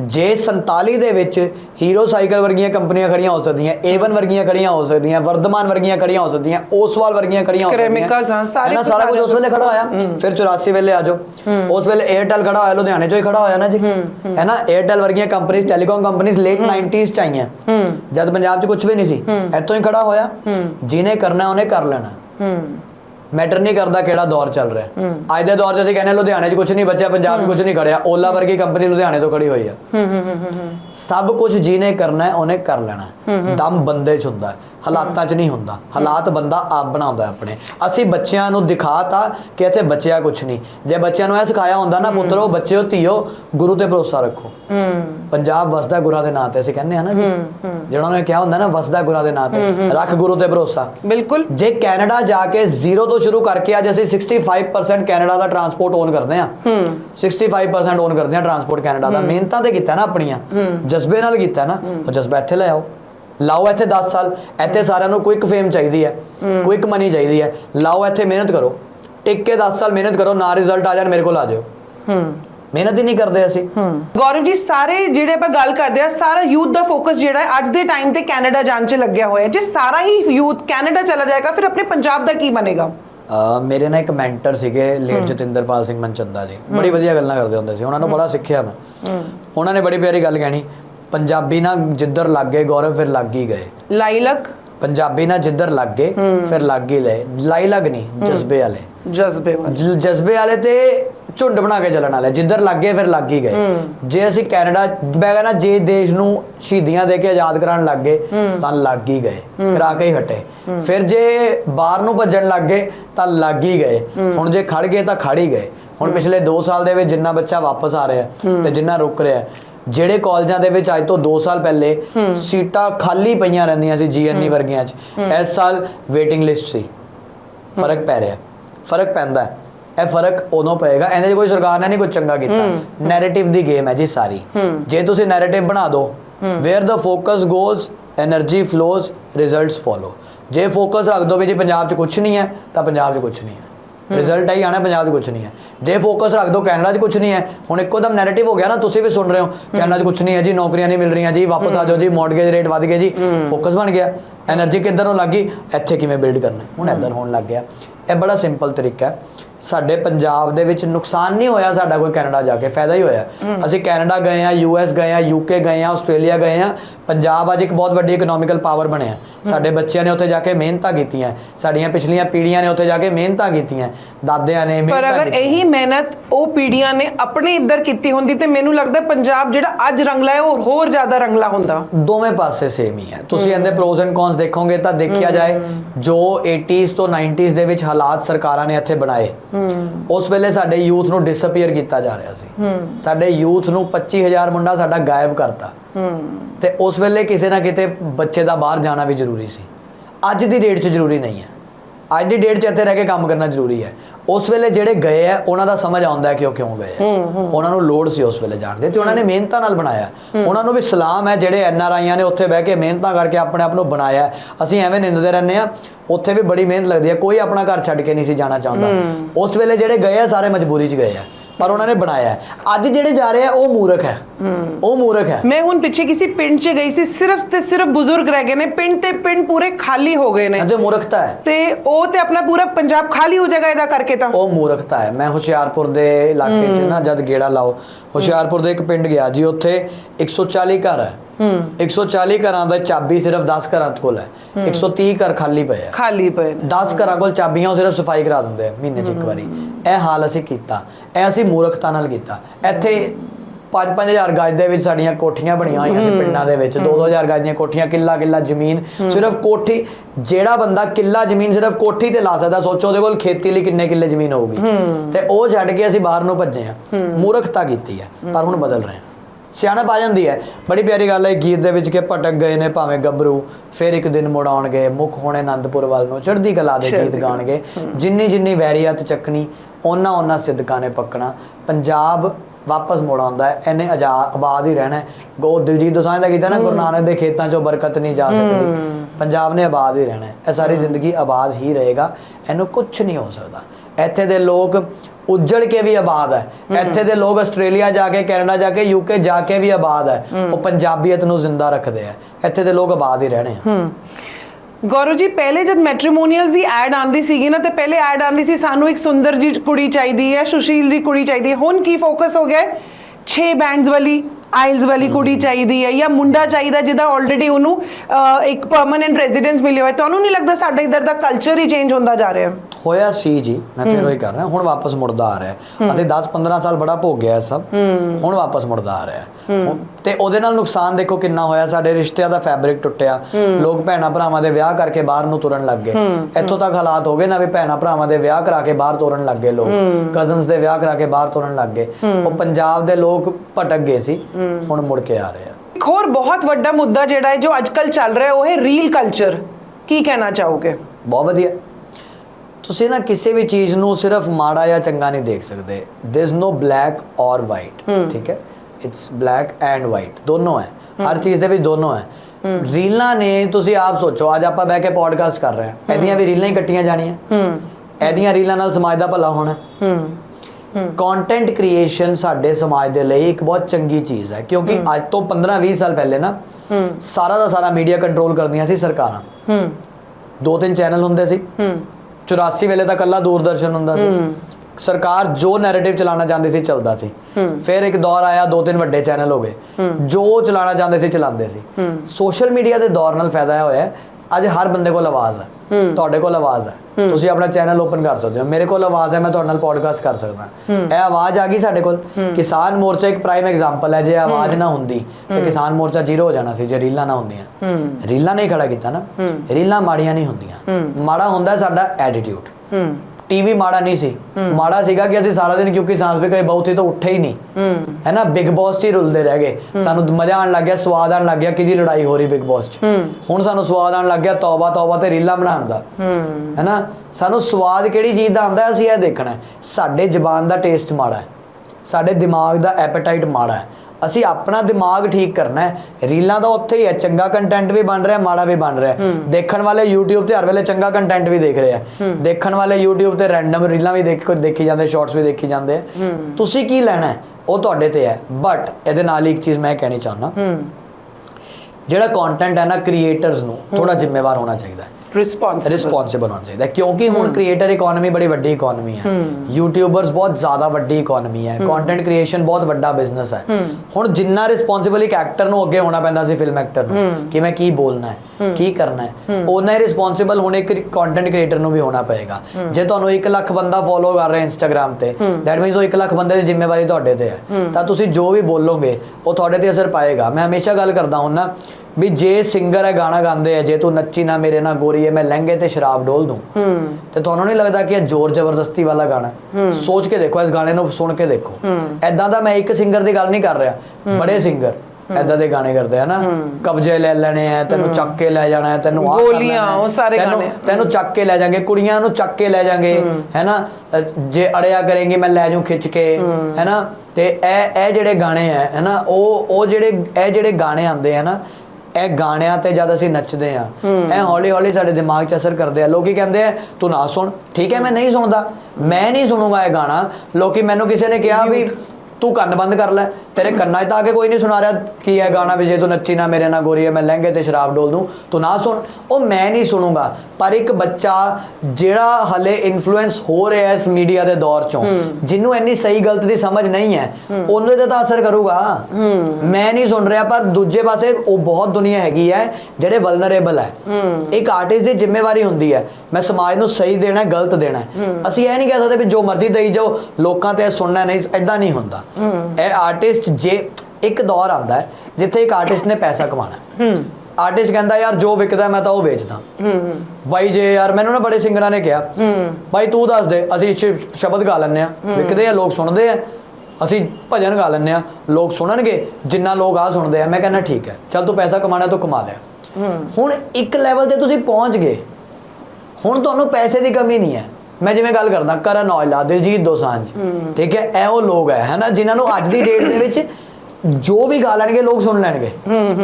A: ਜੇ 47 ਦੇ ਵਿੱਚ ਹੀਰੋ ਸਾਈਕਲ ਵਰਗੀਆਂ ਕੰਪਨੀਆਂ ਖੜੀਆਂ ਹੋ ਸਕਦੀਆਂ A1 ਵਰਗੀਆਂ ਖੜੀਆਂ ਹੋ ਸਕਦੀਆਂ ਵਰਧਮਾਨ ਵਰਗੀਆਂ ਖੜੀਆਂ ਹੋ ਸਕਦੀਆਂ ਓਸਵਾਲ ਵਰਗੀਆਂ ਖੜੀਆਂ ਹੋ ਸਕਦੀਆਂ।
B: ਹਾਂ, ਸਾਰੇ
A: ਨਾ? ਸਾਰਾ ਕੁਝ ਉਸ ਵੇਲੇ ਖੜਾ ਹੋਇਆ। ਫਿਰ 84 ਵੇਲੇ ਆ ਜਾਓ। ਉਸ ਵੇਲੇ 에ਅਰਟੈਲ ਖੜਾ ਹੋਇਆ ਲੁਧਿਆਣੇ ਚੋਂ ਹੀ ਖੜਾ ਹੋਇਆ ਨਾ ਜੀ। ਹੈ ਨਾ? 에ਅਰਟੈਲ ਵਰਗੀਆਂ ਕੰਪਨੀਆਂ ਟੈਲੀਕਾਮ ਕੰਪਨੀਆਂ ਲੇਟ 90s ਚ ਆਈਆਂ। ਜਦ ਪੰਜਾਬ 'ਚ ਕੁਝ ਵੀ ਨਹੀਂ ਸੀ। ਇੱਥੋਂ ਹੀ ਖੜਾ ਹੋਇਆ। ਜਿਹਨੇ ਕਰਨਾ ਉਹਨੇ ਕਰ ਲੈਣਾ। ਮੈਟਰ ਨਹੀਂ ਕਰਦਾ ਕਿਹੜਾ ਦੌਰ ਚੱਲ ਰਿਹਾ। ਅੱਜ ਦੇ ਦੌਰ 'ਚ ਅਸੀਂ ਕਹਿੰਦੇ ਲੁਧਿਆਣੇ 'ਚ ਕੁਝ ਨਹੀਂ ਬਚਿਆ ਪੰਜਾਬ 'ਚ ਕੁਝ ਨਹੀਂ ਖੜਿਆ ਓਲਾ ਵਰਗੀ ਕੰਪਨੀ ਲੁਧਿਆਣੇ ਤੋਂ ਖੜੀ ਹੋਈ ਆ। ਸਭ ਕੁਝ ਜਿਹਨੇ ਕਰਨਾ ਹੈ ਉਹਨੇ ਕਰ ਲੈਣਾ ਦਮ ਬੰਦੇ 'ਚ ਹੁੰਦਾ ਹੈ, ਹਾਲਾਤਾਂ 'ਚ ਨਹੀਂ ਹੁੰਦਾ। ਹਾਲਾਤ ਬੰਦਾ ਆਪ ਬਣਾਉਂਦਾ ਆਪਣੇ। ਅਸੀਂ ਬੱਚਿਆਂ ਨੂੰ ਦਿਖਾਤਾ ਕਿ ਇੱਥੇ ਬਚਿਆ ਕੁਝ ਨਹੀਂ। ਜੇ ਬੱਚਿਆਂ ਨੂੰ ਇਹ ਸਿਖਾਇਆ ਹੁੰਦਾ ਨਾ ਪੁੱਤਰੋ ਬੱਚਿਓ ਧੀਓ ਗੁਰੂ ਤੇ ਭਰੋਸਾ ਰੱਖੋ। ਪੰਜਾਬ ਵਸਦਾ ਗੁਰਾਂ ਦੇ ਨਾਂ ਤੇ ਅਸੀਂ ਕਹਿੰਦੇ ਆ ਨਾ ਜੀ। ਜਿਹੜਾ ਉਹਨੇ ਕਿਹਾ ਹੁੰਦਾ ਨਾ ਵਸਦਾ ਗੁਰਾਂ ਦੇ ਨਾਂ ਤੇ। ਰੱਖ ਗੁਰੂ ਤੇ ਭਰੋਸਾ।
B: ਬਿਲਕੁਲ।
A: ਜੇ ਕੈਨੇਡਾ ਜਾ ਕੇ ਜ਼ੀਰੋ ਤੋਂ ਸ਼ੁਰੂ ਕਰਕੇ ਅੱਜ ਅਸੀਂ 65% ਕੈਨੇਡਾ ਦਾ ਟਰਾਂਸਪੋਰਟ ਓਨ ਕਰਦੇ ਆ 65% ਓਨ ਕਰਦੇ ਆ ਟਰਾਂਸਪੋਰਟ ਕੈਨੇਡਾ ਦਾ। ਮਿਹਨਤਾਂ ਤੇ ਕੀਤਾ ਨਾ ਆਪਣੀਆਂ। ਜਜ਼ਬੇ ਨਾਲ ਕੀਤਾ ਨਾ। ਉਹ ਜਜ਼ਬਾ ਇੱਥੇ ਲੈ ਆਓ। ਲਾਓ ਇੱਥੇ 10 ਸਾਲ ਇੱਥੇ ਸਾਰਿਆਂ ਨੂੰ ਕੁਇਕ ਫੇਮ ਚਾਹੀਦੀ ਹੈ ਕੁਇਕ ਮਨੀ ਚਾਹੀਦੀ ਹੈ। ਲਾਓ ਇੱਥੇ ਮਿਹਨਤ ਕਰੋ ਟਿਕ ਕੇ 10 ਸਾਲ ਮਿਹਨਤ ਕਰੋ ਨਾ ਰਿਜ਼ਲਟ ਆ ਜਾਣ ਮੇਰੇ ਕੋਲ ਆ ਜਾਓ ਮਿਹਨਤ ਹੀ ਨਹੀਂ ਕਰਦੇ ਅਸੀਂ।
B: ਗੌਰਵ ਜੀ ਸਾਰੇ ਜਿਹੜੇ ਆਪਾਂ ਗੱਲ ਕਰਦੇ ਆ ਸਾਰਾ ਯੂਥ ਦਾ ਫੋਕਸ ਜਿਹੜਾ ਹੈ ਅੱਜ ਦੇ ਟਾਈਮ ਤੇ ਕੈਨੇਡਾ ਜਾਣ 'ਚ ਲੱਗਿਆ ਹੋਇਆ ਹੈ। ਜੇ ਸਾਰਾ ਹੀ ਯੂਥ ਕੈਨੇਡਾ ਚਲਾ ਜਾਏਗਾ ਫਿਰ ਆਪਣੇ ਪੰਜਾਬ ਦਾ ਕੀ ਬਣੇਗਾ?
A: ਮੇਰੇ ਨਾਲ ਇੱਕ ਮੈਂਟਰ ਸੀਗੇ ਲੇਟ ਜਤਿੰਦਰਪਾਲ ਸਿੰਘ ਮਨਚੰਦਾ ਜੀ। ਬੜੀ ਵਧੀਆ ਗੱਲਾਂ ਕਰਦੇ ਹੁੰਦੇ ਸੀ ਉਹਨਾਂ ਨੂੰ ਬੜਾ ਸਿੱਖਿਆ ਮੈਂ। ਉਹਨਾਂ ਨੇ ਬੜੀ ਪਿਆਰੀ ਗੱਲ ਕਹਿਣੀ ਪੰਜਾਬੀ ਨਾ ਜਿੱਧਰ ਲੱਗ ਗਏ ਗੌਰਵ ਫਿਰ ਲੱਗ ਹੀ ਗਏ।
B: ਲਾਈਲਕ?
A: ਪੰਜਾਬੀ ਨਾ ਜਿੱਧਰ ਲੱਗ ਗਏ ਫਿਰ ਲੱਗ ਹੀ ਲਏ। ਲਾਈ ਲੱਗ ਨਹੀਂ ਜਜ਼ਬੇ ਵਾਲੇ।
B: ਜਜ਼ਬੇ ਵਾਲਾ।
A: ਜਜ਼ਬੇ ਵਾਲੇ ਤੇ ਝੁੰਡ ਬਣਾ ਕੇ ਚੱਲਣ ਵਾਲੇ। ਜਿੱਧਰ ਲੱਗ ਗਏ ਫਿਰ ਲੱਗ ਹੀ ਗਏ। ਜੇ ਅਸੀਂ ਕੈਨੇਡਾ ਮੈਂ ਕਹਿੰਦਾ ਜੇ ਦੇਸ਼ ਨੂੰ ਸ਼ਹੀਦੀਆਂ ਦੇ ਕੇ ਆਜ਼ਾਦ ਕਰਾਉਣ ਲੱਗ ਗਏ ਤਾਂ ਲੱਗ ਹੀ ਗਏ। ਕਰਾ ਕੇ ਹੀ ਹਟੇ। ਫਿਰ ਜੇ ਬਾਹਰ ਨੂੰ ਭੱਜਣ ਲੱਗ ਗਏ ਤਾਂ ਲੱਗ ਹੀ ਗਏ। ਹੁਣ ਜੇ ਖੜ ਗਏ ਤਾਂ ਖੜ ਹੀ ਗਏ। ਹੁਣ ਪਿਛਲੇ 2 ਸਾਲ ਦੇ ਵਿੱਚ ਜਿੰਨਾ ਬੱਚਾ ਵਾਪਸ ਆ ਰਿਹਾ ਤੇ ਜਿੰਨਾ ਰੁਕ ਰਿਹਾ ਜਿਹੜੇ ਕਾਲਜਾਂ ਦੇ ਵਿੱਚ ਅੱਜ ਤੋਂ 2 ਸਾਲ ਪਹਿਲੇ ਸੀਟਾਂ ਖਾਲੀ ਪਈਆਂ ਰਹਿੰਦੀਆਂ ਸੀ ਜੀਐਨਈ ਵਰਗੀਆਂ 'ਚ ਇਸ ਸਾਲ ਵੇਟਿੰਗ ਲਿਸਟ ਸੀ। ਫ਼ਰਕ ਪੈ ਰਿਹਾ। ਫ਼ਰਕ ਪੈਂਦਾ। ਇਹ ਫ਼ਰਕ ਉਦੋਂ ਪਏਗਾ ਇਹਦੇ 'ਚ ਕੋਈ ਸਰਕਾਰ ਨੇ ਨਹੀਂ ਕੁਝ ਚੰਗਾ ਕੀਤਾ। ਨੈਰੇਟਿਵ ਦੀ ਗੇਮ ਹੈ ਜੀ ਸਾਰੀ। ਜੇ ਤੁਸੀਂ ਨੈਰੇਟਿਵ ਬਣਾ ਦਿਓ where the focus goes energy flows results follow ਜੇ ਫੋਕਸ ਰੱਖ ਦੋ ਵੀ ਜੀ ਪੰਜਾਬ 'ਚ ਕੁਝ ਨਹੀਂ ਹੈ ਤਾਂ ਪੰਜਾਬ 'ਚ ਕੁਝ ਨਹੀਂ ਹੈ। ਰਿਜ਼ਲਟ ਆਈ ਆਣਾ ਪੰਜਾਬ 'ਚ ਕੁਝ ਨਹੀਂ ਹੈ। ਜੇ ਫੋਕਸ ਰੱਖ ਦੋ ਕੈਨੇਡਾ 'ਚ ਕੁਝ ਨਹੀਂ ਹੈ। ਹੁਣ ਇੱਕੋ ਦਮ ਨੈਰੇਟਿਵ ਹੋ ਗਿਆ ਨਾ ਤੁਸੀਂ ਵੀ ਸੁਣ ਰਹੇ ਹੋ ਕੈਨੇਡਾ 'ਚ ਕੁਝ ਨਹੀਂ ਹੈ ਜੀ ਨੌਕਰੀਆਂ ਨਹੀਂ ਮਿਲ ਰਹੀਆਂ ਜੀ ਵਾਪਸ ਆ ਜਾਓ ਜੀ ਮਾਰਟਗੇਜ ਰੇਟ ਵਧ ਗਏ ਜੀ ਫੋਕਸ ਬਣ ਗਿਆ। એનર્ਜੀ ਕਿੱਧਰੋਂ ਲੱਗੀ ਇੱਥੇ ਕਿਵੇਂ ਬਿਲਡ ਕਰਨਾ? ਹੁਣ ਇੱਧਰ ਹੋਣ ਲੱਗ ਗਿਆ। ਇਹ ਬੜਾ ਸਿੰਪਲ ਤਰੀਕਾ ਹੈ। ਸਾਡੇ ਪੰਜਾਬ ਦੇ ਵਿੱਚ ਨੁਕਸਾਨ ਨਹੀਂ ਹੋਇਆ ਸਾਡਾ ਕੋਈ ਕੈਨੇਡਾ ਜਾ ਕੇ ਫਾਇਦਾ ਹੀ ਹੋਇਆ। ਅਸੀਂ ਕੈਨੇਡਾ ਗਏ ਆ ਯੂਐਸ ਗਏ ਆ ਯੂਕੇ ਗਏ ਆ ਆਸਟ੍ਰੇਲੀਆ ਗਏ ਆ ਪੰਜਾਬ ਅੱਜ ਇੱਕ ਬਹੁਤ ਵੱਡੀ ਇਕਨੋਮਿਕਲ ਪਾਵਰ ਬਣਿਆ ਸਾਡੇ ਬੱਚਿਆਂ ਨੇ ਉੱਥੇ ਜਾ ਕੇ ਮਿਹਨਤਾਂ ਕੀਤੀਆਂ। ਸਾਡੀਆਂ ਪਿਛਲੀਆਂ ਪੀੜ੍ਹੀਆਂ ਨੇ ਉੱਥੇ ਜਾ ਕੇ ਮਿਹਨਤਾਂ ਕੀਤੀਆਂ। ਦਾਦਿਆਂ ਨੇ
B: ਪਰ
A: ਮਿਹਨਤਾਂ
B: ਅਗਰ
A: ਕੀਤੀਆਂ।
B: ਇਹੀ ਮਿਹਨਤ ਉਹ ਪੀੜ੍ਹੀਆਂ ਨੇ ਆਪਣੇ ਇੱਧਰ ਕੀਤੀ ਹੁੰਦੀ ਤੇ ਮੈਨੂੰ ਲੱਗਦਾ ਪੰਜਾਬ ਜਿਹੜਾ ਅੱਜ ਰੰਗਲਾ ਹੈ ਉਹ ਹੋਰ ਜ਼ਿਆਦਾ ਰੰਗਲਾ ਹੁੰਦਾ।
A: ਦੋਵੇਂ ਪਾਸੇ ਸੇਮ ਹੀ ਹੈ। ਤੁਸੀਂ ਇਹਦੇ ਪ੍ਰੋਜ਼ ਐਂਡ ਕੌਨਸ ਦੇਖੋਗੇ ਤਾਂ ਦੇਖਿਆ ਜਾਏ ਜੋ 80s ਤੋਂ 90s ਦੇ ਵਿੱਚ ਹਾਲਾਤ ਸਰਕਾਰਾਂ ਨੇ ਇੱਥੇ ਬਣਾਏ। ਉਸ ਵੇਲੇ ਸਾਡੇ ਯੂਥ ਨੂੰ ਡਿਸਅਪੀਅਰ ਕੀਤਾ ਜਾ ਰਿਹਾ ਸੀ। ਸਾਡੇ ਯੂਥ ਨੂੰ 25000 ਮੁੰਡਾ ਸਾਡਾ ਗਾਇਬ ਕਰਤਾ। ਤੇ ਉਸ ਵੇਲੇ ਕਿਸੇ ਨਾ ਕਿਤੇ ਬੱਚੇ ਦਾ ਬਾਹਰ ਜਾਣਾ ਵੀ ਜ਼ਰੂਰੀ ਸੀ। ਅੱਜ ਦੀ ਡੇਟ 'ਚ ਜ਼ਰੂਰੀ ਨਹੀਂ ਹੈ। ਅੱਜ ਦੀ ਡੇਟ 'ਚ ਇੱਥੇ ਰਹਿ ਕੇ ਕੰਮ ਕਰਨਾ ਜ਼ਰੂਰੀ ਹੈ। ਉਸ ਵੇਲੇ ਜਿਹੜੇ ਗਏ ਆ ਉਹਨਾਂ ਦਾ ਸਮਝ ਆਉਂਦਾ ਹੈ ਕਿ ਉਹ ਕਿਉਂ ਗਏ ਆ। ਉਹਨਾਂ ਨੂੰ ਲੋੜ ਸੀ ਉਸ ਵੇਲੇ ਜਾਣ ਦੀ ਤੇ ਉਹਨਾਂ ਨੇ ਮਿਹਨਤਾਂ ਨਾਲ ਬਣਾਇਆ। ਉਹਨਾਂ ਨੂੰ ਵੀ ਸਲਾਮ ਹੈ ਜਿਹੜੇ ਐਨ ਆਰ ਆਈਆਂ ਨੇ ਉੱਥੇ ਬਹਿ ਕੇ ਮਿਹਨਤਾਂ ਕਰਕੇ ਆਪਣੇ ਆਪ ਨੂੰ ਬਣਾਇਆ। ਅਸੀਂ ਐਵੇਂ ਨਿੰਦਦੇ ਰਹਿੰਦੇ ਆ ਉੱਥੇ ਵੀ ਬੜੀ ਮਿਹਨਤ ਲੱਗਦੀ ਹੈ ਕੋਈ ਆਪਣਾ ਘਰ ਛੱਡ ਕੇ ਨਹੀਂ ਸੀ ਜਾਣਾ ਚਾਹੁੰਦਾ। ਉਸ ਵੇਲੇ ਜਿਹੜੇ ਗਏ ਆ ਸਾਰੇ ਮਜਬੂਰੀ 'ਚ ਗਏ ਆ। ਪਰ ਉਹਨਾਂ ਨੇ ਬਣਾਇਆ ਹੈ। ਅੱਜ ਜਿਹੜੇ ਜਾ ਰਹੇ ਆ ਉਹ ਮੂਰਖ ਹੈ। ਉਹ ਮੂਰਖ ਹੈ।
B: ਮੈਂ ਹੁਣ ਪਿੱਛੇ ਕਿਸੇ ਪਿੰਡ 'ਚ ਗਈ ਸੀ ਸਿਰਫ ਤੇ ਸਿਰਫ ਬਜ਼ੁਰਗ ਰਹਿ ਗਏ ਨੇ। ਪਿੰਡ ਤੇ ਪਿੰਡ ਪੂਰੇ ਖਾਲੀ ਹੋ ਗਏ ਨੇ।
A: ਜੋ ਮੂਰਖਤਾ ਹੈ।
B: ਤੇ ਉਹ ਤੇ ਆਪਣਾ ਪੂਰਾ ਪੰਜਾਬ ਖਾਲੀ ਹੋ ਜਾਏਗਾ ਇਹਦਾ ਕਰਕੇ ਤਾਂ।
A: ਉਹ ਮੂਰਖਤਾ ਹੈ। ਮੈਂ ਹੁਸ਼ਿਆਰਪੁਰ ਦੇ ਇਲਾਕੇ 'ਚ ਨਾ ਜਦ ਗੇੜਾ ਲਾਓ ਹੁਸ਼ਿਆਰਪੁਰ ਦੇ ਇੱਕ ਪਿੰਡ ਗਿਆ ਜੀ ਉੱਥੇ 140 ਘਰ ਹੈ। 140 ਘਰਾਂ ਦਾ ਚਾਬੀ ਸਿਰਫ 10 ਘਰਾਂ ਕੋਲ ਹੈ। 130 ਘਰ ਖਾਲੀ ਪਏ ਆ।
B: ਖਾਲੀ ਪਏ ਨੇ।
A: 10 ਘਰਾਂ ਕੋਲ ਚਾਬੀਆਂ ਉਹ ਸਿਰਫ ਸਫ਼ਾਈ ਕਰਾ ਦਿੰਦੇ ਆ ਮਹੀਨੇ 'ਚ ਇੱਕ ਵਾਰੀ। ਇਹ ਹਾਲ ਅਸੀਂ ਕੀਤਾ। ਇਹ ਅਸੀਂ ਮੂਰਖਤਾ ਨਾਲ ਕੀਤਾ। ਇੱਥੇ 5-5000 ਗਜ ਦੇ ਵਿੱਚ ਸਾਡੀਆਂ ਕੋਠੀਆਂ ਬਣੀਆਂ ਹੋਈਆਂ ਸੀ ਪਿੰਡਾਂ ਦੇ ਵਿੱਚ। 2-2000 ਗਜ ਦੀਆਂ ਕੋਠੀਆਂ ਕਿੱਲਾ ਕਿੱਲਾ ਜ਼ਮੀਨ। ਸਿਰਫ ਕੋਠੀ ਜਿਹੜਾ ਬੰਦਾ ਕਿੱਲਾ ਜ਼ਮੀਨ ਸਿਰਫ ਕੋਠੀ ਤੇ ਲਾ ਸਕਦਾ ਸੋਚੋ ਉਹਦੇ ਕੋਲ ਖੇਤੀ ਲਈ ਕਿੰਨੇ ਕਿੱਲੇ ਜ਼ਮੀਨ ਹੋਊਗੀ। ਤੇ ਉਹ ਛੱਡ ਕੇ ਅਸੀਂ ਬਾਹਰ ਨੂੰ ਭੱਜੇ ਆ ਮੂਰਖਤਾ ਕੀਤੀ ਹੈ ਪਰ ਹੁਣ ਬਦਲ ਰਹੇ ਹਾਂ। ਸਿਆਣਪ ਆ ਜਾਂਦੀ ਹੈ। ਬੜੀ ਪਿਆਰੀ ਗੱਲ ਹੈ ਗੀਤ ਦੇ ਵਿੱਚ ਕਿ ਭਟਕ ਗਏ ਨੇ ਭਾਵੇਂ ਗੱਭਰੂ ਫਿਰ ਇੱਕ ਦਿਨ ਮੁੜ ਆਉਣਗੇ ਮੁਖ ਹੋਣੇ ਆਨੰਦਪੁਰ ਵੱਲ ਨੂੰ ਚੜ੍ਹਦੀ ਕਲਾ ਦੇ ਗੀਤ। ਗਾਣਗੇ ਜਿੰਨੀ ਜਿੰਨੀ ਵੈਰੀਅਤ ਚੱਕਣੀ ਉਹਨਾਂ ਉਹਨਾਂ ਸਿੱਧਕਾਂ ਨੇ ਪੱਕਣਾ। ਪੰਜਾਬ ਵਾਪਸ ਮੁੜ ਆਉਂਦਾ ਹੈ ਇਹਨੇ ਆਜ਼ਾਦ ਆਬਾਦ ਹੀ ਰਹਿਣਾ ਹੈ। ਗੋ ਦਿਲਜੀਤ ਦੋਸਾਂਝ ਦਾ ਕੀਤਾ ਨਾ ਗੁਰੂ ਨਾਨਕ ਦੇ ਖੇਤਾਂ ਚੋਂ ਬਰਕਤ ਨਹੀਂ ਜਾ ਸਕਦੀ। ਪੰਜਾਬ ਨੇ ਆਬਾਦ ਹੀ ਰਹਿਣਾ ਹੈ। ਇਹ ਸਾਰੀ ਜ਼ਿੰਦਗੀ ਆਬਾਦ ਹੀ ਰਹੇਗਾ। ਇਹਨੂੰ ਕੁਝ ਨਹੀਂ ਹੋ ਸਕਦਾ। ਇੱਥੇ ਦੇ ਲੋਕ ਉੱਜੜ ਕੇ ਵੀ ਆਬਾਦ ਹੈ। ਇੱਥੇ ਦੇ ਲੋਕ ਆਸਟ੍ਰੇਲੀਆ ਜਾ ਕੇ ਕੈਨੇਡਾ ਜਾ ਕੇ ਯੂਕੇ ਜਾ ਕੇ ਵੀ ਆਬਾਦ ਹੈ। ਉਹ ਪੰਜਾਬੀਅਤ ਨੂੰ ਜ਼ਿੰਦਾ ਰੱਖਦੇ ਆ ਇੱਥੇ ਦੇ ਲੋਕ ਆਬਾਦ ਹੀ ਰਹਿਣੇ ਆ।
B: ਹੂੰ। ਗੌਰਵ ਜੀ ਪਹਿਲੇ ਜਦ ਮੈਟ੍ਰੀਮੋਨੀਅਲਸ ਦੀ ਐਡ ਆਂਦੀ ਸੀਗੀ ਨਾ ਤੇ ਪਹਿਲੇ ਐਡ ਆਂਦੀ ਸੀ ਸਾਨੂੰ ਇੱਕ ਸੁੰਦਰ ਜੀ ਕੁੜੀ ਚਾਹੀਦੀ ਹੈ ਸੁਸ਼ੀਲ ਦੀ ਕੁੜੀ ਚਾਹੀਦੀ ਹੈ। ਹੁਣ ਕੀ ਫੋਕਸ ਹੋ ਗਿਆ? 6 ਬੈਂਡਸ ਵਾਲੀ ਆਇਲਸ ਵਾਲੀ ਕੁੜੀ ਚਾਹੀਦੀ ਹੈ ਜਾਂ ਮੁੰਡਾ ਚਾਹੀਦਾ ਜਿਹਦਾ ਆਲਰੇਡੀ ਉਹਨੂੰ ਇੱਕ ਪਰਮਨੈਂਟ ਰੈਜ਼ੀਡੈਂਸ ਮਿਲਿਆ ਹੋਇਆ। ਤੁਹਾਨੂੰ ਨਹੀਂ ਲੱਗਦਾ ਸਾਡਾ ਇਧਰ ਦਾ ਕਲਚਰ ਹੀ ਚੇਂਜ ਹੁੰਦਾ ਜਾ ਰਿਹਾ?
A: ਹੋਇਆ ਸੀ ਜੀ ਮੈਂ ਫਿਰ ਉਹੀ ਕਰ ਰਿਹਾ ਹੁਣ ਵਾਪਸ ਮੁੜਦਾ ਆ ਰਿਹਾ। ਅਸੀਂ 10 15 ਸਾਲ ਬੜਾ ਭੋਗ ਗਿਆ ਸਭ। ਹੁਣ ਵਾਪਸ ਮੁੜਦਾ ਆ ਰਿਹਾ। ਤੇ ਉਹਦੇ ਨਾਲ ਨੁਕਸਾਨ ਦੇਖੋ ਕਿੰਨਾ ਹੋਇਆ ਸਾਡੇ ਰਿਸ਼ਤਿਆਂ ਦਾ ਫੈਬਰਿਕ ਟੁੱਟਿਆ। ਲੋਕ ਭੈਣਾ ਭਰਾਵਾਂ ਦੇ ਵਿਆਹ ਕਰਕੇ ਬਾਹਰ ਨੂੰ ਤੁਰਨ ਲੱਗ ਗਏ। ਇੱਥੋਂ ਤੱਕ ਹਾਲਾਤ ਹੋ ਗਏ ਨਾ ਵੀ ਭੈਣਾ ਭਰਾਵਾਂ ਦੇ ਵਿਆਹ ਕਰਾ ਕੇ ਬਾਹਰ ਤੁਰਨ ਲੱਗ ਗਏ ਲੋਕ। ਕਜ਼ਨਸ ਦੇ ਵਿਆਹ ਕਰਾ ਕੇ ਬਾਹਰ ਤੁਰਨ ਲੱਗ ਗਏ। ਉਹ ਪੰਜਾਬ ਦੇ ਲੋਕ ਭਟਕ ਗਏ ਸੀ। ਹੁਣ ਮੁੜ ਕੇ ਆ ਰਹੇ ਆ।
B: ਇੱਕ ਹੋਰ ਬਹੁਤ ਵੱਡਾ ਮੁੱਦਾ ਜਿਹੜਾ ਹੈ ਜੋ ਅੱਜਕੱਲ ਚੱਲ ਰਿਹਾ ਉਹ ਹੈ ਰੀਲ ਕਲਚਰ ਕੀ ਕਹਿਣਾ ਚਾਹੋਗੇ?
A: ਬਹੁਤ ਵਧੀਆ। ਤੁਸੀਂ ਨਾ ਕਿਸੇ ਵੀ ਚੀਜ਼ ਨੂੰ ਸਿਰਫ ਮਾੜਾ ਜਾਂ ਚੰਗਾ ਨਹੀਂ ਦੇਖ ਸਕਦੇ। There is no black or white ਠੀਕ ਹੈ? ਇਟਸ ਬਲੈਕ ਐਂਡ ਵਾਈਟ ਦੋਨੋਂ ਹੈ। ਹਰ ਚੀਜ਼ ਦੇ ਵਿੱਚ ਦੋਨੋਂ ਹੈ। ਰੀਲਾਂ ਨੇ ਤੁਸੀਂ ਆਪ ਸੋਚੋ ਅੱਜ ਆਪਾਂ ਬਹਿ ਕੇ ਪੋਡਕਾਸਟ ਕਰ ਰਹੇ ਹਾਂ। ਇਹਦੀਆਂ ਵੀ ਰੀਲਾਂ ਹੀ ਕੱਟੀਆਂ ਜਾਣੀਆਂ।
B: ਹੂੰ।
A: ਇਹਦੀਆਂ ਰੀਲਾਂ ਨਾਲ ਸਮਾਜ ਦਾ ਭਲਾ ਹੋਣਾ।
B: ਹੂੰ।
A: ਕੰਟੈਂਟ ਕ੍ਰੀਏਸ਼ਨ ਸਾਡੇ ਸਮਾਜ ਦੇ ਲਈ ਇੱਕ ਬਹੁਤ ਚੰਗੀ ਚੀਜ਼ ਹੈ ਕਿਉਂਕਿ ਅੱਜ ਤੋਂ 15-20 ਸਾਲ ਪਹਿਲੇ ਨਾ ਸਾਰਾ ਦਾ ਸਾਰਾ ਮੀਡੀਆ ਕੰਟਰੋਲ ਕਰਦੀਆਂ ਸੀ ਸਰਕਾਰਾਂ।
B: ਹੂੰ।
A: ਦੋ ਤਿੰਨ ਚੈਨਲ ਹੁੰਦੇ ਸੀ।
B: ਹੂੰ।
A: 84 ਵੇਲੇ ਤਾਂ ਕੱਲਾ ਦੂਰਦਰਸ਼ਨ ਹੁੰਦਾ ਸੀ। ਸਰਕਾਰ ਜੋ ਨੈਰੇਟਿਵ ਚਲਾਉਣਾ ਚਾਹੁੰਦੀ ਸੀ ਚੱਲਦਾ ਸੀ। ਫਿਰ ਇੱਕ ਦੌਰ ਆਇਆ ਦੋ ਤਿੰਨ ਵੱਡੇ ਚੈਨਲ ਹੋ ਗਏ। ਜੋ ਚਲਾਉਣਾ ਚਾਹੁੰਦੇ ਸੀ ਚਲਾਉਂਦੇ ਸੀ। ਸੋਸ਼ਲ ਮੀਡੀਆ ਦੇ ਦੌਰ ਨਾਲ ਫਾਇਦਾ ਹੋਇਆ ਅੱਜ ਹਰ ਬੰਦੇ ਕੋਲ ਆਵਾਜ਼ ਹੈ। ਤੁਹਾਡੇ ਕੋਲ ਆਵਾਜ਼ ਹੈ। ਤੁਸੀਂ ਆਪਣਾ ਚੈਨਲ ਓਪਨ ਕਰ ਸਕਦੇ ਹੋ। ਮੇਰੇ ਕੋਲ ਆਵਾਜ਼ ਹੈ ਮੈਂ ਤੁਹਾਡੇ ਨਾਲ ਪੋਡਕਾਸਟ ਕਰ ਸਕਦਾ। ਇਹ ਆਵਾਜ਼ ਆ ਗਈ ਸਾਡੇ ਕੋਲ। ਕਿਸਾਨ ਮੋਰਚਾ ਇੱਕ ਪ੍ਰਾਈਮ ਐਗਜ਼ਾਮਪਲ ਹੈ। ਜੇ ਆਵਾਜ਼ ਨਾ ਹੁੰਦੀ ਤੇ ਕਿਸਾਨ ਮੋਰਚਾ ਜ਼ੀਰੋ ਹੋ ਜਾਣਾ ਸੀ ਜੇ ਰੀਲਾਂ ਨਾ ਹੁੰਦੀਆਂ। ਰੀਲਾਂ ਨੇ ਹੀ ਖੜਾ ਕੀਤਾ ਨਾ। ਰੀਲਾਂ ਮਾੜੀਆਂ ਨਹੀਂ ਹੁੰਦੀਆਂ। ਮਾੜਾ ਹੁੰਦਾ ਸਾਡਾ ਐਟੀਟਿਊਡ ਟੀਵੀ ਮਾੜਾ ਨਹੀਂ ਸੀ। ਮਾੜਾ ਸੀਗਾ ਕਿ ਅਸੀਂ ਸਾਰਾ ਦਿਨ ਕਿਉਂਕਿ ਸਾਂਸ ਵੀ ਕਰੇ ਬਹੁਤ ਤਾਂ ਉੱਠੇ ਹੀ ਨਹੀਂ।
B: ਹੂੰ।
A: ਨਾ? ਬਿਗ ਬੌਸ 'ਚ ਹੀ ਰੁਲਦੇ ਰਹਿ ਗਏ। ਸਾਨੂੰ ਮਜ਼ਾ ਆਉਣ ਲੱਗ ਗਿਆ ਸਵਾਦ ਆਉਣ ਲੱਗ ਗਿਆ ਕਿਹਦੀ ਲੜਾਈ ਹੋ ਰਹੀ ਬਿਗ ਬੌਸ 'ਚ। ਹੁਣ ਸਾਨੂੰ ਸਵਾਦ ਆਉਣ ਲੱਗ ਗਿਆ ਤੌਬਾ ਤੌਬਾ ਤੇ ਰੀਲਾਂ ਬਣਾਉਣ ਦਾ।
B: ਹੂੰ।
A: ਨਾ? ਸਾਨੂੰ ਸਵਾਦ ਕਿਹੜੀ ਚੀਜ਼ ਦਾ ਆਉਂਦਾ ਅਸੀਂ ਇਹ ਦੇਖਣਾ। ਸਾਡੇ ਜ਼ਬਾਨ ਦਾ ਟੇਸਟ ਮਾੜਾ ਹੈ। ਸਾਡੇ ਦਿਮਾਗ ਦਾ ਐਪੇਟਾਈਟ ਮਾੜਾ ਹੈ। ਅਸੀਂ ਆਪਣਾ ਦਿਮਾਗ ਠੀਕ ਕਰਨਾ ਹੈ। ਰੀਲਾਂ ਦਾ ਉੱਥੇ ਹੀ ਹੈ ਚੰਗਾ ਕੰਟੈਂਟ ਵੀ ਬਣ ਰਿਹਾ ਮਾੜਾ ਵੀ ਬਣ ਰਿਹਾ। ਦੇਖਣ ਵਾਲੇ YouTube ਤੇ ਹਰ ਵੇਲੇ ਚੰਗਾ ਕੰਟੈਂਟ ਵੀ ਦੇਖ ਰਹੇ ਆ। ਦੇਖਣ ਵਾਲੇ YouTube ਤੇ ਰੈਂਡਮ ਰੀਲਾਂ ਵੀ ਦੇਖ ਦੇਖੀ ਜਾਂਦੇ ਸ਼ਾਰਟਸ ਵੀ ਦੇਖੀ ਜਾਂਦੇ। ਆ ਤੁਸੀਂ ਕੀ ਲੈਣਾ ਹੈ? ਉਹ ਤੁਹਾਡੇ ਤੇ ਹੈ। ਬਟ ਇਹਦੇ ਨਾਲ ਹੀ ਇੱਕ ਚੀਜ਼ ਮੈਂ ਕਹਿਣੀ ਚਾਹੁੰਦਾ। ਜਿਹੜਾ ਕੰਟੈਂਟ ਹੈ ਨਾ ਕ੍ਰੀਏਟਰਸ ਨੂੰ ਥੋੜਾ ਜ਼ਿੰਮੇਵਾਰ ਹੋਣਾ ਚਾਹੀਦਾ ਹੈ।
B: ਰਿਸਪੌਂਸ
A: ਰਿਸਪੌਂਸਿਬਲ ਹੋਣਾ ਚਾਹੀਦਾ। ਕਿਉਂਕਿ ਹੁਣ ਕ੍ਰੀਏਟਰ ਇਕਨੋਮੀ ਬੜੀ ਵੱਡੀ ਇਕਨੋਮੀ ਹੈ। ਯੂਟਿਊਬਰਸ ਬਹੁਤ ਜ਼ਿਆਦਾ ਵੱਡੀ ਇਕਨੋਮੀ ਹੈ। ਕੰਟੈਂਟ ਕ੍ਰੀਏਸ਼ਨ ਬਹੁਤ ਵੱਡਾ ਬਿਜ਼ਨਸ ਹੈ। ਹੁਣ ਜਿੰਨਾ ਰਿਸਪੌਂਸਿਬਲ ਇੱਕ ਐਕਟਰ ਨੂੰ ਅੱਗੇ ਹੋਣਾ ਪੈਂਦਾ ਸੀ ਫਿਲਮ ਐਕਟਰ ਨੂੰ ਕਿ ਮੈਂ ਕੀ ਬੋਲਣਾ ਹੈ। ਕੀ ਕਰਨਾ ਹੈ? ਉਹਨਾਂ ਹੀ ਰਿਸਪੌਂਸਿਬਲ ਹੁਣ ਇੱਕ ਕੰਟੈਂਟ ਕ੍ਰੀਏਟਰ ਨੂੰ ਵੀ ਹੋਣਾ ਪਏਗਾ। ਜੇ ਤੁਹਾਨੂੰ 1 ਲੱਖ ਬੰਦਾ ਫੋਲੋ ਕਰ ਰਿਹਾ ਇੰਸਟਾਗ੍ਰam ਤੇ ਦੈਟ ਮੀਨਸ ਉਹ 1 ਲੱਖ ਬੰਦੇ ਦੀ ਜ਼ਿੰਮੇਵਾਰੀ ਤੁਹਾਡੇ ਤੇ ਹੈ। ਤਾਂ ਤੁਸੀਂ ਜੋ ਵੀ ਬੋਲੋਗੇ ਉਹ ਤੁਹਾਡੇ ਤੇ ਅਸਰ ਪਾਏਗਾ। ਮੈਂ ਹਮੇਸ਼ਾ ਗੱਲ ਕਰਦਾ ਹਾਂ ਨਾ ਵੀ ਜੇ ਸਿੰਗਰ ਹੈ ਗਾਣਾ ਗਾਉਂਦੇ ਆ ਜੇ ਤੂੰ ਨੱਚੀ ਨਾ ਮੇਰੇ ਨਾਲ ਗੋਰੀਏ ਮੈਂ ਲਹਿੰਗੇ ਤੇ ਸ਼ਰਾਬ ਡੋਲ ਦੂੰ।
B: ਹੂੰ।
A: ਤੇ ਤੁਹਾਨੂੰ ਨਹੀਂ ਲੱਗਦਾ ਕਿ ਇਹ ਜ਼ੋਰ ਜ਼ਬਰਦਸਤੀ ਵਾਲਾ ਗਾਣਾ ਹੈ? ਸੋਚ ਕੇ ਦੇਖੋ ਇਸ ਗਾਣੇ ਨੂੰ ਸੁਣ ਕੇ ਦੇਖੋ। ਐਦਾਂ ਦਾ ਮੈਂ ਇੱਕ ਸਿੰਗਰ ਦੀ ਗੱਲ ਨਹੀਂ ਕਰ ਰਿਹਾ। ਬੜੇ ਸਿੰਗਰ ਐਦਾਂ ਦੇ ਗਾਣੇ ਕਰਦੇ ਆ ਨਾ ਕਬਜ਼ੇ ਲੈ ਲੈਣੇ ਆ ਤੈਨੂੰ ਚੱਕ ਕੇ ਲੈ ਜਾਣਾ ਹੈ ਤੈਨੂੰ ਕਰ
B: ਗੋਲੀਆਂ, ਉਹ ਸਾਰੇ ਗਾਣੇ।
A: ਤੈਨੂੰ ਚੱਕ ਕੇ ਲੈ ਜਾਾਂਗੇ ਕੁੜੀਆਂ ਨੂੰ ਚੱਕ ਕੇ ਲੈ ਜਾਾਂਗੇ ਹੈਨਾ ਜੇ ਅੜਿਆ ਕਰੇਂਗੀ ਮੈਂ ਲੈ ਜਾਊਂ ਖਿੱਚ ਕੇ ਹੈਨਾ ਤੇ ਇਹ ਇਹ ਜਿਹੜੇ ਗਾਣੇ ਆ ਹੈਨਾ ਉਹ ਉਹ ਜਿਹੜੇ ਇਹ ਜਿਹੜੇ ਗਾਣੇ ਆਉਂਦੇ ਆ ਨਾ ਇਹ ਗਾਣਿਆਂ ਤੇ ਜਦ ਅਸੀਂ ਨੱਚਦੇ ਆ ਇਹ ਹੌਲੀ ਹੌਲੀ ਸਾਡੇ ਦਿਮਾਗ 'ਚ ਅਸਰ ਕਰਦੇ ਆ। ਲੋਕੀ ਕਹਿੰਦੇ ਆ ਤੂੰ ਨਾ ਸੁਣ। ਠੀਕ ਹੈ ਮੈਂ ਨਹੀਂ ਸੁਣਦਾ। ਮੈਂ ਨਹੀਂ ਸੁਣੂਗਾ ਇਹ ਗਾਣਾ। ਲੋਕੀ ਮੈਨੂੰ ਕਿਸੇ ਨੇ ਕਿਹਾ ਵੀ ਤੂੰ ਕੰਨ ਬੰਦ ਕਰ ਲੈ। ਤੇਰੇ ਕੰਨਾਂ 'ਚ ਤਾਂ ਆ ਕੇ ਕੋਈ ਨਹੀਂ ਸੁਣਾ ਰਿਹਾ ਕੀ ਹੈ ਗਾਣਾ ਵੀ ਜੇ ਤੂੰ ਨੱਚੀ ਨਾ ਮੇਰੇ ਨਾਲ ਗੋਰੀ ਹੈ ਮੈਂ ਲਹਿੰਗੇ ਤੇ ਸ਼ਰਾਬ ਡੋਲ ਦੂੰ। ਤੂੰ ਨਾ ਸੁਣ। ਉਹ ਮੈਂ ਨਹੀਂ ਸੁਣੂਗਾ। ਪਰ ਇੱਕ ਬੱਚਾ ਜਿਹੜਾ ਹਲੇ ਇਨਫਲੂਐਂਸ ਹੋ ਰਿਹਾ ਹੈ ਇਸ ਮੀਡੀਆ ਦੇ ਦੌਰ ਚੋਂ ਜਿਹਨੂੰ ਇੰਨੀ ਸਹੀ ਗਲਤ ਦੀ ਸਮਝ ਨਹੀਂ ਹੈ ਉਹਨੇ ਤੇ ਤਾਂ ਅਸਰ ਕਰੂਗਾ। ਮੈਂ ਨਹੀਂ ਸੁਣ ਰਿਹਾ ਪਰ ਦੂਜੇ ਪਾਸੇ ਉਹ ਬਹੁਤ ਦੁਨੀਆ ਹੈਗੀ ਹੈ ਜਿਹੜੇ ਵਲਨਰੇਬਲ ਹੈ। ਇੱਕ ਆਰਟਿਸਟ ਦੀ ਜ਼ਿੰਮੇਵਾਰੀ ਹੁੰਦੀ ਹੈ ਮੈਂ ਸਮਾਜ ਨੂੰ ਸਹੀ ਦੇਣਾ ਹੈ, ਗਲਤ ਦੇਣਾ ਹੈ। ਅਸੀਂ ਇਹ ਨਹੀਂ ਕਹਿ ਸਕਦੇ ਵੀ ਜੋ ਮਰਜ਼ੀ ਦੇਈ ਜਾਓ ਲੋਕਾਂ ਤੇ ਸੁਣਨਾ ਨਹੀਂ ਐਦਾਂ ਨਹੀਂ ਹੁੰਦਾ। ਇਹ ਆਰਟਿਸਟ ਜੇ ਇੱਕ ਦੌਰ ਆਉਂਦਾ ਹੈ ਜਿੱਥੇ ਇੱਕ ਆਰਟਿਸਟ ਨੇ ਪੈਸਾ ਕਮਾਉਣਾ ਹੈ। ਆਰਟਿਸਟ ਕਹਿੰਦਾ ਯਾਰ ਜੋ ਵਿਕਦਾ ਮੈਂ ਤਾਂ ਉਹ ਵੇਚਦਾ। ਬਾਈ ਜੇ ਯਾਰ ਮੈਨੂੰ ਨਾ ਬੜੇ ਸਿੰਗਰਾਂ ਨੇ ਕਿਹਾ ਬਾਈ ਤੂੰ ਦੱਸ ਦੇ ਅਸੀਂ ਸ਼ਬਦ ਗਾ ਲੈਂਦੇ ਆ ਵਿਕਦੇ ਆ ਲੋਕ ਸੁਣਦੇ ਆ ਅਸੀਂ ਭਜਨ ਗਾ ਲੈਂਦੇ ਆ ਲੋਕ ਸੁਣਨਗੇ ਜਿੰਨਾ ਲੋਕ ਆ ਸੁਣਦੇ ਆ। ਮੈਂ ਕਹਿੰਦਾ ਠੀਕ ਹੈ ਚੱਲ ਤੂੰ ਪੈਸਾ ਕਮਾਣਾ ਤੂੰ ਕਮਾ ਲਿਆ। ਹੁਣ ਇੱਕ ਲੈਵਲ ਤੇ ਤੁਸੀਂ ਪਹੁੰਚ ਗਏ ਹੁਣ ਤੁਹਾਨੂੰ ਪੈਸੇ ਦੀ ਕਮੀ ਨਹੀਂ ਹੈ। ਮੈਂ ਜਿਵੇਂ ਗੱਲ ਕਰਦਾ ਕਰਨ ਔਜਲਾ ਦਿਲਜੀਤ ਦੋਸਾਂਝ। ਠੀਕ ਹੈ ਉਹ ਲੋਕ ਹੈ ਹਨਾ ਜਿਨ੍ਹਾਂ ਨੂੰ ਅੱਜ ਦੀ ਡੇਟ ਦੇ ਵਿੱਚ ਜੋ ਵੀ ਗਾ ਲੈਣਗੇ ਲੋਕ ਸੁਣ ਲੈਣਗੇ।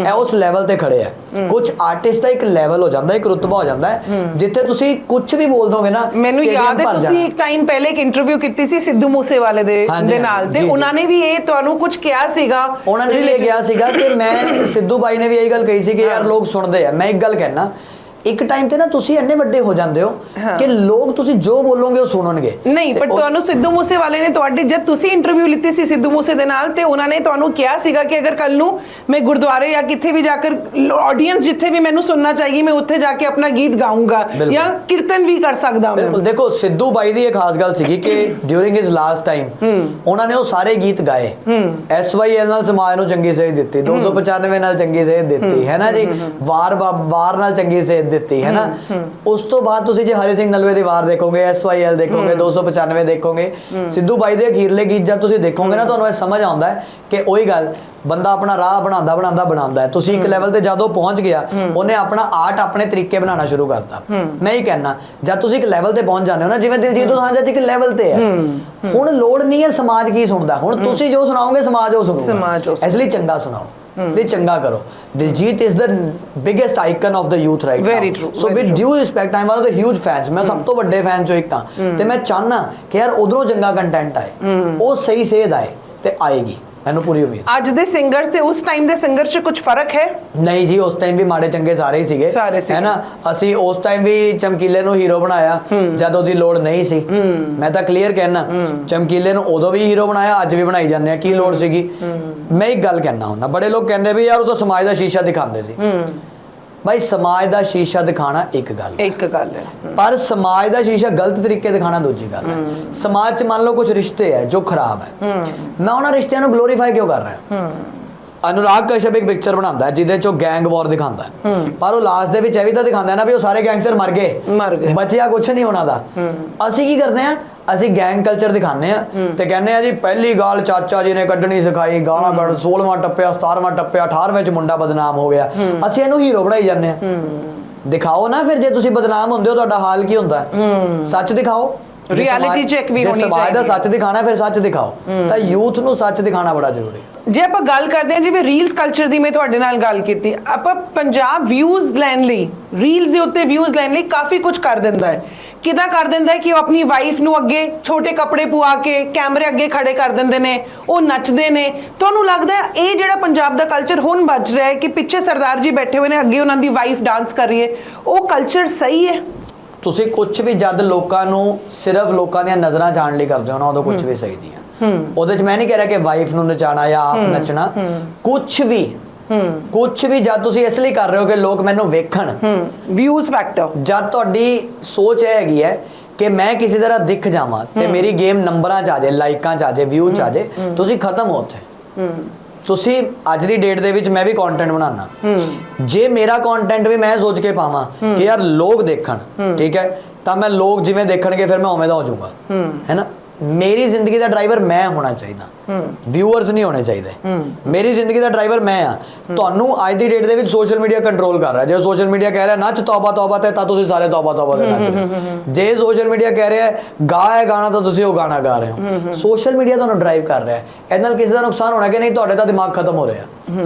A: ਇਹ ਉਸ ਲੈਵਲ ਤੇ ਖੜੇ ਆ ਕੁਝ ਆਰਟਿਸਟ ਦਾ ਇੱਕ ਲੈਵਲ ਹੋ ਜਾਂਦਾ ਇੱਕ ਰੁਤਬਾ ਹੋ ਜਾਂਦਾ ਹੈ ਜਿੱਥੇ ਤੁਸੀਂ ਕੁਝ ਵੀ ਬੋਲ ਦੋਗੇ ਨਾ
B: ਮੈਨੂੰ ਯਾਦ ਹੈ ਤੁਸੀਂ। ਇੱਕ ਟਾਈਮ ਪਹਿਲੇ ਇੱਕ ਇੰਟਰਵਿਊ ਕੀਤੀ ਸੀ ਸਿੱਧੂ ਮੂਸੇਵਾਲੇ ਦੇ ਦੇ ਨਾਲ ਤੇ। ਉਹਨਾਂ ਨੇ ਵੀ ਇਹ ਤੁਹਾਨੂੰ ਕੁਝ ਕਿਹਾ ਸੀਗਾ।
A: ਉਹਨਾਂ ਨੇ ਵੀ ਇਹ ਕਿਹਾ ਸੀਗਾ ਕਿ ਮੈਂ ਸਿੱਧੂ ਬਾਈ ਨੇ ਵੀ ਇਹੀ ਗੱਲ ਕਹੀ ਸੀ ਕਿ ਯਾਰ ਲੋਕ ਸੁਣਦੇ ਆ। ਮੈਂ ਇੱਕ ਗੱਲ ਕਹਿਣਾ ਇੱਕ ਟਾਈਮ ਤੇ ਨਾ ਤੁਸੀਂ ਇੰਨੇ ਵੱਡੇ ਹੋ ਜਾਂਦੇ ਹੋ। ਕਿ ਲੋਕ ਤੁਸੀਂ ਜੋ ਬੋਲੋਗੇ ਉਹ ਸੁਣਨਗੇ।
B: ਨਹੀਂ ਪਰ ਤੁਹਾਨੂੰ ਸਿੱਧੂ ਮੂਸੇਵਾਲੇ ਨੇ ਤੁਹਾਡੀ ਜਦ ਤੁਸੀਂ ਇੰਟਰਵਿਊ ਲਿੱਤੀ ਸੀ ਸਿੱਧੂ ਮੂਸੇ ਦੇ ਨਾਲ ਤੇ ਉਹਨਾਂ ਨੇ ਤੁਹਾਨੂੰ ਕਿਹਾ ਸੀਗਾ ਕਿ ਅਗਰ ਕੱਲ ਨੂੰ ਮੈਂ ਗੁਰਦੁਆਰੇ ਜਾਂ ਕਿੱਥੇ ਵੀ ਜਾ ਕੇ ਆਡੀਅנס ਜਿੱਥੇ ਵੀ ਮੈਨੂੰ ਸੁਣਨਾ ਚਾਹੀਗੀ ਮੈਂ ਉੱਥੇ ਜਾ ਕੇ ਆਪਣਾ ਗੀਤ ਗਾਉਂਗਾ। ਜਾਂ ਕੀਰਤਨ ਵੀ ਕਰ ਸਕਦਾ ਮੈਂ।
A: ਬਿਲਕੁਲ। ਦੇਖੋ ਸਿੱਧੂ ਬਾਈ ਦੀ ਇਹ ਖਾਸ ਗੱਲ ਸੀਗੀ ਕਿ ਡਿਊਰਿੰਗ ਹਿਸ ਲਾਸਟ ਟਾਈਮ ਉਹਨਾਂ ਨੇ ਉਹ ਸਾਰੇ ਗੀਤ ਗਾਏ। ਐਸਵਾਈਐਲ ਨਾਲ ਸਮਾਜ ਨੂੰ ਚੰਗੀ ਸੇਧ ਦਿੱਤੀ 295 ਨਾਲ ਚੰਗੀ ਸੇਧ ਦਿੱਤੀ ਹੈ। ਨਾ ਜੀ? ਵਾਰ ਵਾਰ ਨਾਲ ਚੰਗੀ ਸੇਧ ਦਿੱਤੀ ਹੈ ਨਾ? ਉਸ ਤੋਂ ਬਾਅਦ ਤੁਸੀਂ ਜੇ ਹਰੀ ਸਿੰਘ ਨਲਵੇ ਦੀ ਵਾਰ ਦੇਖੋਗੇ ਐਸਵਾਈਐਲ ਦੇਖੋਗੇ 295 ਦੇਖੋਗੇ ਸਿੱਧੂ ਬਾਈ ਦੇ ਅਖੀਰਲੇ ਗੀਤ ਜਦ ਤੁਸੀਂ ਦੇਖੋਗੇ ਨਾ ਤੁਹਾਨੂੰ ਇਹ ਸਮਝ ਆਉਂਦਾ ਹੈ ਕਿ ਉਹੀ ਗੱਲ ਬੰਦਾ ਆਪਣਾ ਰਾਹ ਬਣਾਉਂਦਾ ਬਣਾਉਂਦਾ ਬਣਾਉਂਦਾ ਹੈ। ਤੁਸੀਂ ਇੱਕ ਲੈਵਲ ਤੇ ਜਦੋਂ ਪਹੁੰਚ ਗਿਆ ਉਹਨੇ ਆਪਣਾ ਆਰਟ ਆਪਣੇ ਤਰੀਕੇ ਬਣਾਉਣਾ ਸ਼ੁਰੂ ਕਰਤਾ। ਮੈਂ ਹੀ ਕਹਿਣਾ ਜਦ ਤੁਸੀਂ ਇੱਕ ਲੈਵਲ ਤੇ ਪਹੁੰਚ ਜਾਂਦੇ ਹੋ ਨਾ ਜਿਵੇਂ ਦਿਲਜੀਤ ਦੋਸਾਂਝ ਅੱਜ ਇੱਕ ਲੈਵਲ ਤੇ ਹੈ। ਹੁਣ ਲੋੜ ਨਹੀਂ ਹੈ ਸਮਾਜ ਕੀ ਸੁਣਦਾ। ਹੁਣ ਤੁਸੀਂ ਜੋ ਸੁਣਾਓਗੇ ਸਮਾਜ ਉਹ ਸੁਣੂਗਾ। ਇਸ ਲਈ ਚੰਗਾ ਸੁਣਾਓ। ਲਈ ਚੰਗਾ ਕਰੋ। Diljit is the biggest icon of the youth right
B: Very true,
A: so with. Due respect I am one of the huge fans ਮੈਂ ਸਭ ਤੋਂ ਵੱਡੇ ਫੈਨ ਚੋਂ ਇੱਕ ਹਾਂ ਤੇ ਮੈਂ ਚਾਹਨਾ ਕਿ ਯਾਰ ਉਧਰੋਂ ਚੰਗਾ ਕੰਟੈਂਟ ਆਏ ਉਹ ਸਹੀ ਸੇਧ ਆਏ ਤੇ ਆਏਗੀ ਮੈਨੂੰ ਪੂਰੀ ਉਮੀਦ
B: ਅੱਜ ਦੇ ਸਿੰਗਰਸ ਤੇ ਉਸ ਟਾਈਮ ਦੇ ਸਿੰਗਰ 'ਚ ਕੁਝ ਫ਼ਰਕ ਹੈ?
A: ਨਹੀਂ ਜੀ ਉਸ ਟਾਈਮ ਵੀ ਮਾੜੇ ਚੰਗੇ ਸਾਰੇ ਹੀ ਸੀਗੇ।
B: ਸਾਰੇ ਸੀਗੇ।
A: ਹੈ ਨਾ? ਅਸੀਂ ਉਸ ਟਾਈਮ ਵੀ ਚਮਕੀਲੇ ਨੂੰ ਹੀਰੋ ਬਣਾਇਆ ਜਦ ਉਹਦੀ ਲੋੜ ਨਹੀਂ ਸੀ। ਮੈਂ ਤਾਂ ਕਲੀਅਰ ਕਹਿਣਾ ਚਮਕੀਲੇ ਨੂੰ ਉਦੋਂ ਵੀ ਹੀਰੋ ਬਣਾਇਆ ਅੱਜ ਵੀ ਬਣਾਈ ਜਾਂਦੇ ਆ। ਕੀ ਲੋੜ ਸੀਗੀ? ਮੈਂ ਇੱਕ ਗੱਲ ਕਹਿਣਾ ਹੁੰਦਾ ਬੜੇ ਲੋਕ ਕਹਿੰਦੇ ਵੀ ਯਾਰ ਉਹ ਤਾਂ ਸਮਾਜ ਦਾ ਸ਼ੀਸ਼ਾ ਦਿਖਾਉਂਦੇ ਸੀ। ਭਾਈ ਸਮਾਜ ਦਾ ਸ਼ੀਸ਼ਾ ਦਿਖਾਣਾ ਇੱਕ ਗੱਲ ਹੈ।
B: ਇੱਕ ਗੱਲ ਹੈ।
A: ਪਰ ਸਮਾਜ ਦਾ ਸ਼ੀਸ਼ਾ ਗਲਤ ਤਰੀਕੇ ਦਿਖਾਣਾ ਦੂਜੀ ਗੱਲ ਹੈ। ਸਮਾਜ 'ਚ ਮੰਨ ਲਓ ਕੁਝ ਰਿਸ਼ਤੇ ਹੈ ਜੋ ਖਰਾਬ ਹੈ। ਮੈਂ ਉਹਨਾਂ ਰਿਸ਼ਤਿਆਂ ਨੂੰ ਗਲੋਰੀਫਾਈ ਕਿਉਂ ਕਰ ਰਿਹਾ? ਅਨੁਰਾਗ ਕਸ਼ਯਪ ਇੱਕ ਪਿਕਚਰ ਬਣਾਉਂਦਾ ਜਿਹਦੇ 'ਚੋਂ ਗੈਂਗ ਵਾਰ ਦਿਖਾਉਂਦਾ ਪਰ ਉਹ ਲਾਸਟ ਦੇ ਵਿੱਚ ਇਹ ਵੀ ਤਾਂ ਦਿਖਾਉਂਦਾ ਨਾ ਵੀ ਉਹ ਸਾਰੇ ਗੈਂਗਸਟਰ ਮਰ ਗਏ।
B: ਮਰ ਗਏ।
A: ਬਚਿਆ ਕੁਝ ਨਹੀਂ ਉਹਨਾਂ ਦਾ। ਅਸੀਂ ਕੀ ਕਰਦੇ ਆ ਅਸੀਂ ਗੈਂਗ ਕਲਚਰ ਦਿਖਾਉਂਦੇ ਆ ਤੇ ਕਹਿੰਦੇ ਆ ਜੀ ਪਹਿਲੀ ਗਾਲ ਚਾਚਾ ਜੀ ਨੇ ਕੱਢਣੀ ਸਿਖਾਈ ਗਾਲਾਂ ਕੱਢ 16ਵਾਂ ਟੱਪਿਆ 17ਵਾਂ ਟੱਪਿਆ 18ਵੇਂ ਚ ਮੁੰਡਾ ਬਦਨਾਮ ਹੋ ਗਿਆ। ਅਸੀਂ ਇਹਨੂੰ ਹੀਰੋ ਬਣਾਈ ਜਾਂਦੇ ਆ ਦਿਖਾਓ ਨਾ ਫਿਰ ਜੇ ਤੁਸੀਂ ਬਦਨਾਮ ਹੁੰਦੇ ਹੋ ਤੁਹਾਡਾ ਹਾਲ ਕੀ ਹੁੰਦਾ? ਸੱਚ ਦਿਖਾਓ। ਸਮਾਜ-
B: check ਵੀ ਹੋਣੀ
A: ਸਮਾਜ ਦਾ
B: ਚਾਹੀਦੀ ਹੈ।
A: ਸੱਚ ਦਿਖਾਣਾ ਫਿਰ ਸੱਚ ਦਿਖਾਓ। ਤਾਂ ਯੂਥ ਨੂੰ ਸੱਚ ਦਿਖਾਣਾ ਬੜਾ ਜ਼ਰੂਰੀ ਹੈ।
B: ਜੇ ਆਪਾਂ ਗੱਲ ਕਰਦੇ ਹਾਂ ਜਿਵੇਂ ਰੀਲਸ ਕਲਚਰ ਦੀ ਮੈਂ ਤੁਹਾਡੇ ਨਾਲ ਗੱਲ ਕੀਤੀ ਆਪਾਂ ਪੰਜਾਬ ਵਿਊਜ਼ ਲੈਣ ਲਈ ਰੀਲਸ ਦੇ ਉੱਤੇ ਵਿਊਜ਼ ਲੈਣ ਲਈ ਕਾਫੀ ਕੁਝ ਕਰ ਦਿੰਦਾ ਹੈ। ਕਿਦਾਂ ਕਰ ਦਿੰਦਾ ਹੈ ਕਿ ਉਹ ਆਪਣੀ ਵਾਈਫ ਨੂੰ ਅੱਗੇ ਛੋਟੇ ਕੱਪੜੇ ਪਵਾ ਕੇ ਕੈਮਰੇ ਅੱਗੇ ਖੜੇ ਕਰ ਦਿੰਦੇ ਨੇ ਉਹ ਨੱਚਦੇ ਨੇ। ਤੁਹਾਨੂੰ ਲੱਗਦਾ ਹੈ ਇਹ ਜਿਹੜਾ ਪੰਜਾਬ ਦਾ ਕਲਚਰ ਹੁਣ ਬਚ ਰਿਹਾ ਹੈ ਕਿ ਪਿੱਛੇ ਸਰਦਾਰ ਜੀ ਬੈਠੇ ਹੋਏ ਨੇ ਅੱਗੇ ਉਹਨਾਂ ਦੀ ਵਾਈਫ ਡਾਂਸ ਕਰ ਰਹੀ ਹੈ ਉਹ ਕਲਚਰ ਸਹੀ ਹੈ?
A: ਤੁਸੀਂ ਕੁਝ ਵੀ ਜਦ ਲੋਕਾਂ ਨੂੰ ਸਿਰਫ ਲੋਕਾਂ ਦੀਆਂ ਨਜ਼ਰਾਂ ਜਾਣ ਲਈ ਕਰਦੇ ਹੋ ਨਾ ਉਦੋਂ ਕੁਝ ਵੀ ਸਹੀ ਨਹੀਂ ਹੈ। ਉਹਦੇ ਚ ਮੈਂ ਨਹੀਂ ਕਹਿ ਰਿਹਾ ਕਿ ਵਾਈਫ ਨੂੰ ਨਚਾਣਾ ਜਾਂ ਆਪ ਨੱਚਣਾ ਕੁਝ ਵੀ ਕੁਝ ਵੀ ਜਦ ਤੁਸੀਂ ਇਸ ਲਈ ਕਰ ਰਹੇ ਹੋ ਕਿ ਲੋਕ ਮੈਨੂੰ ਵੇਖਣ।
B: ਹਮ ਵਿਊਜ਼ ਫੈਕਟਰ
A: ਜਦ ਤੁਹਾਡੀ ਸੋਚ ਇਹ ਹੈਗੀ ਹੈ ਕਿ ਮੈਂ ਕਿਸੇ ਤਰ੍ਹਾਂ ਦਿਖ ਜਾਵਾਂ ਤੇ ਮੇਰੀ ਗੇਮ ਨੰਬਰਾਂ ਚ ਆ ਜਾਏ ਲਾਈਕਾਂ ਚ ਆ ਜਾਏ ਵਿਊ ਚ ਆ ਜਾਏ ਤੁਸੀਂ ਖਤਮ ਹੋ ਉੱਥੇ। ਤੁਸੀਂ ਅੱਜ ਦੀ ਡੇਟ ਦੇ ਵਿੱਚ ਮੈਂ ਵੀ ਕੰਟੈਂਟ ਬਣਾਉਣਾ ਜੇ ਮੇਰਾ ਕੰਟੈਂਟ ਵੀ ਮੈਂ ਸੋਚ ਕੇ ਪਾਵਾਂ ਕਿ ਯਾਰ ਲੋਕ ਦੇਖਣ ਠੀਕ ਹੈ ਤਾਂ ਮੈਂ ਲੋਕ ਜਿਵੇਂ ਦੇਖਣਗੇ ਫਿਰ ਮੈਂ ਉਵੇਂ ਦਾ ਹੋ ਜਾਊਗਾ। ਹੈਨਾ ਮੇਰੀ ਜ਼ਿੰਦਗੀ ਦਾ ਡਰਾਈਵਰ ਮੈਂ ਹੋਣਾ ਚਾਹੀਦਾ। ਵਿਊਅਰਸ ਨਹੀਂ ਹੋਣੇ ਚਾਹੀਦੇ। ਮੇਰੀ ਜ਼ਿੰਦਗੀ ਦਾ ਡਰਾਈਵਰ ਮੈਂ ਆ। ਤੁਹਾਨੂੰ ਅੱਜ ਦੀ ਡੇਟ ਦੇ ਵਿੱਚ ਸੋਸ਼ਲ ਮੀਡੀਆ ਕੰਟਰੋਲ ਕਰ ਰਿਹਾ। ਜੇ ਸੋਸ਼ਲ ਮੀਡੀਆ ਕਹਿ ਰਿਹਾ ਨੱਚ ਤੌਬਾ ਤੌਬਾ ਤੇ ਤਾਂ ਤੁਸੀਂ ਸਾਰੇ ਤੌਬਾ ਤੌਬਾ ਤੇ ਨੱਚ। ਜੇ ਸੋਸ਼ਲ ਮੀਡੀਆ ਕਹਿ ਰਿਹਾ ਗਾ ਹੈ ਗਾਣਾ ਤਾਂ ਤੁਸੀਂ ਉਹ ਗਾਣਾ ਗਾ ਰਹੇ ਹੋ। ਸੋਸ਼ਲ ਮੀਡੀਆ ਤੁਹਾਨੂੰ ਡਰਾਈਵ ਕਰ ਰਿਹਾ। ਹੈ ਇਹਦੇ ਨਾਲ ਕਿਸੇ ਦਾ ਨੁਕਸਾਨ ਹੋਣਾ ਕਿ ਨਹੀਂ ਤੁਹਾਡੇ ਤਾਂ ਦਿਮਾਗ ਖਤਮ ਹੋ ਰਿਹਾ।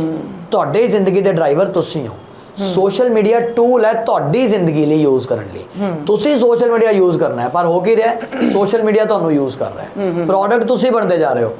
A: ਤੁਹਾਡੇ ਜ਼ਿੰਦਗੀ ਦੇ ਡਰਾਈਵਰ ਤੁਸੀਂ ਹੋ। ਸੋਸ਼ਲ ਮੀਡੀਆ ਟੂਲ ਹੈ ਤੁਹਾਡੀ ਜ਼ਿੰਦਗੀ ਲਈ ਯੂਜ਼ ਕਰਨ ਲਈ। ਤੁਸੀਂ ਸੋਸ਼ਲ ਮੀਡੀਆ ਯੂਜ਼ ਕਰਨਾ ਹੈ ਪਰ ਹੋ ਕੀ ਰਿਹਾ ਸੋਸ਼ਲ ਮੀਡੀਆ ਤੁਹਾਨੂੰ ਯੂਜ਼ ਕਰ ਰਿਹਾ ਹੈ। ਪ੍ਰੋਡਕਟ ਤੁਸੀਂ ਬਣਦੇ ਜਾ ਰਹੇ ਹੋ।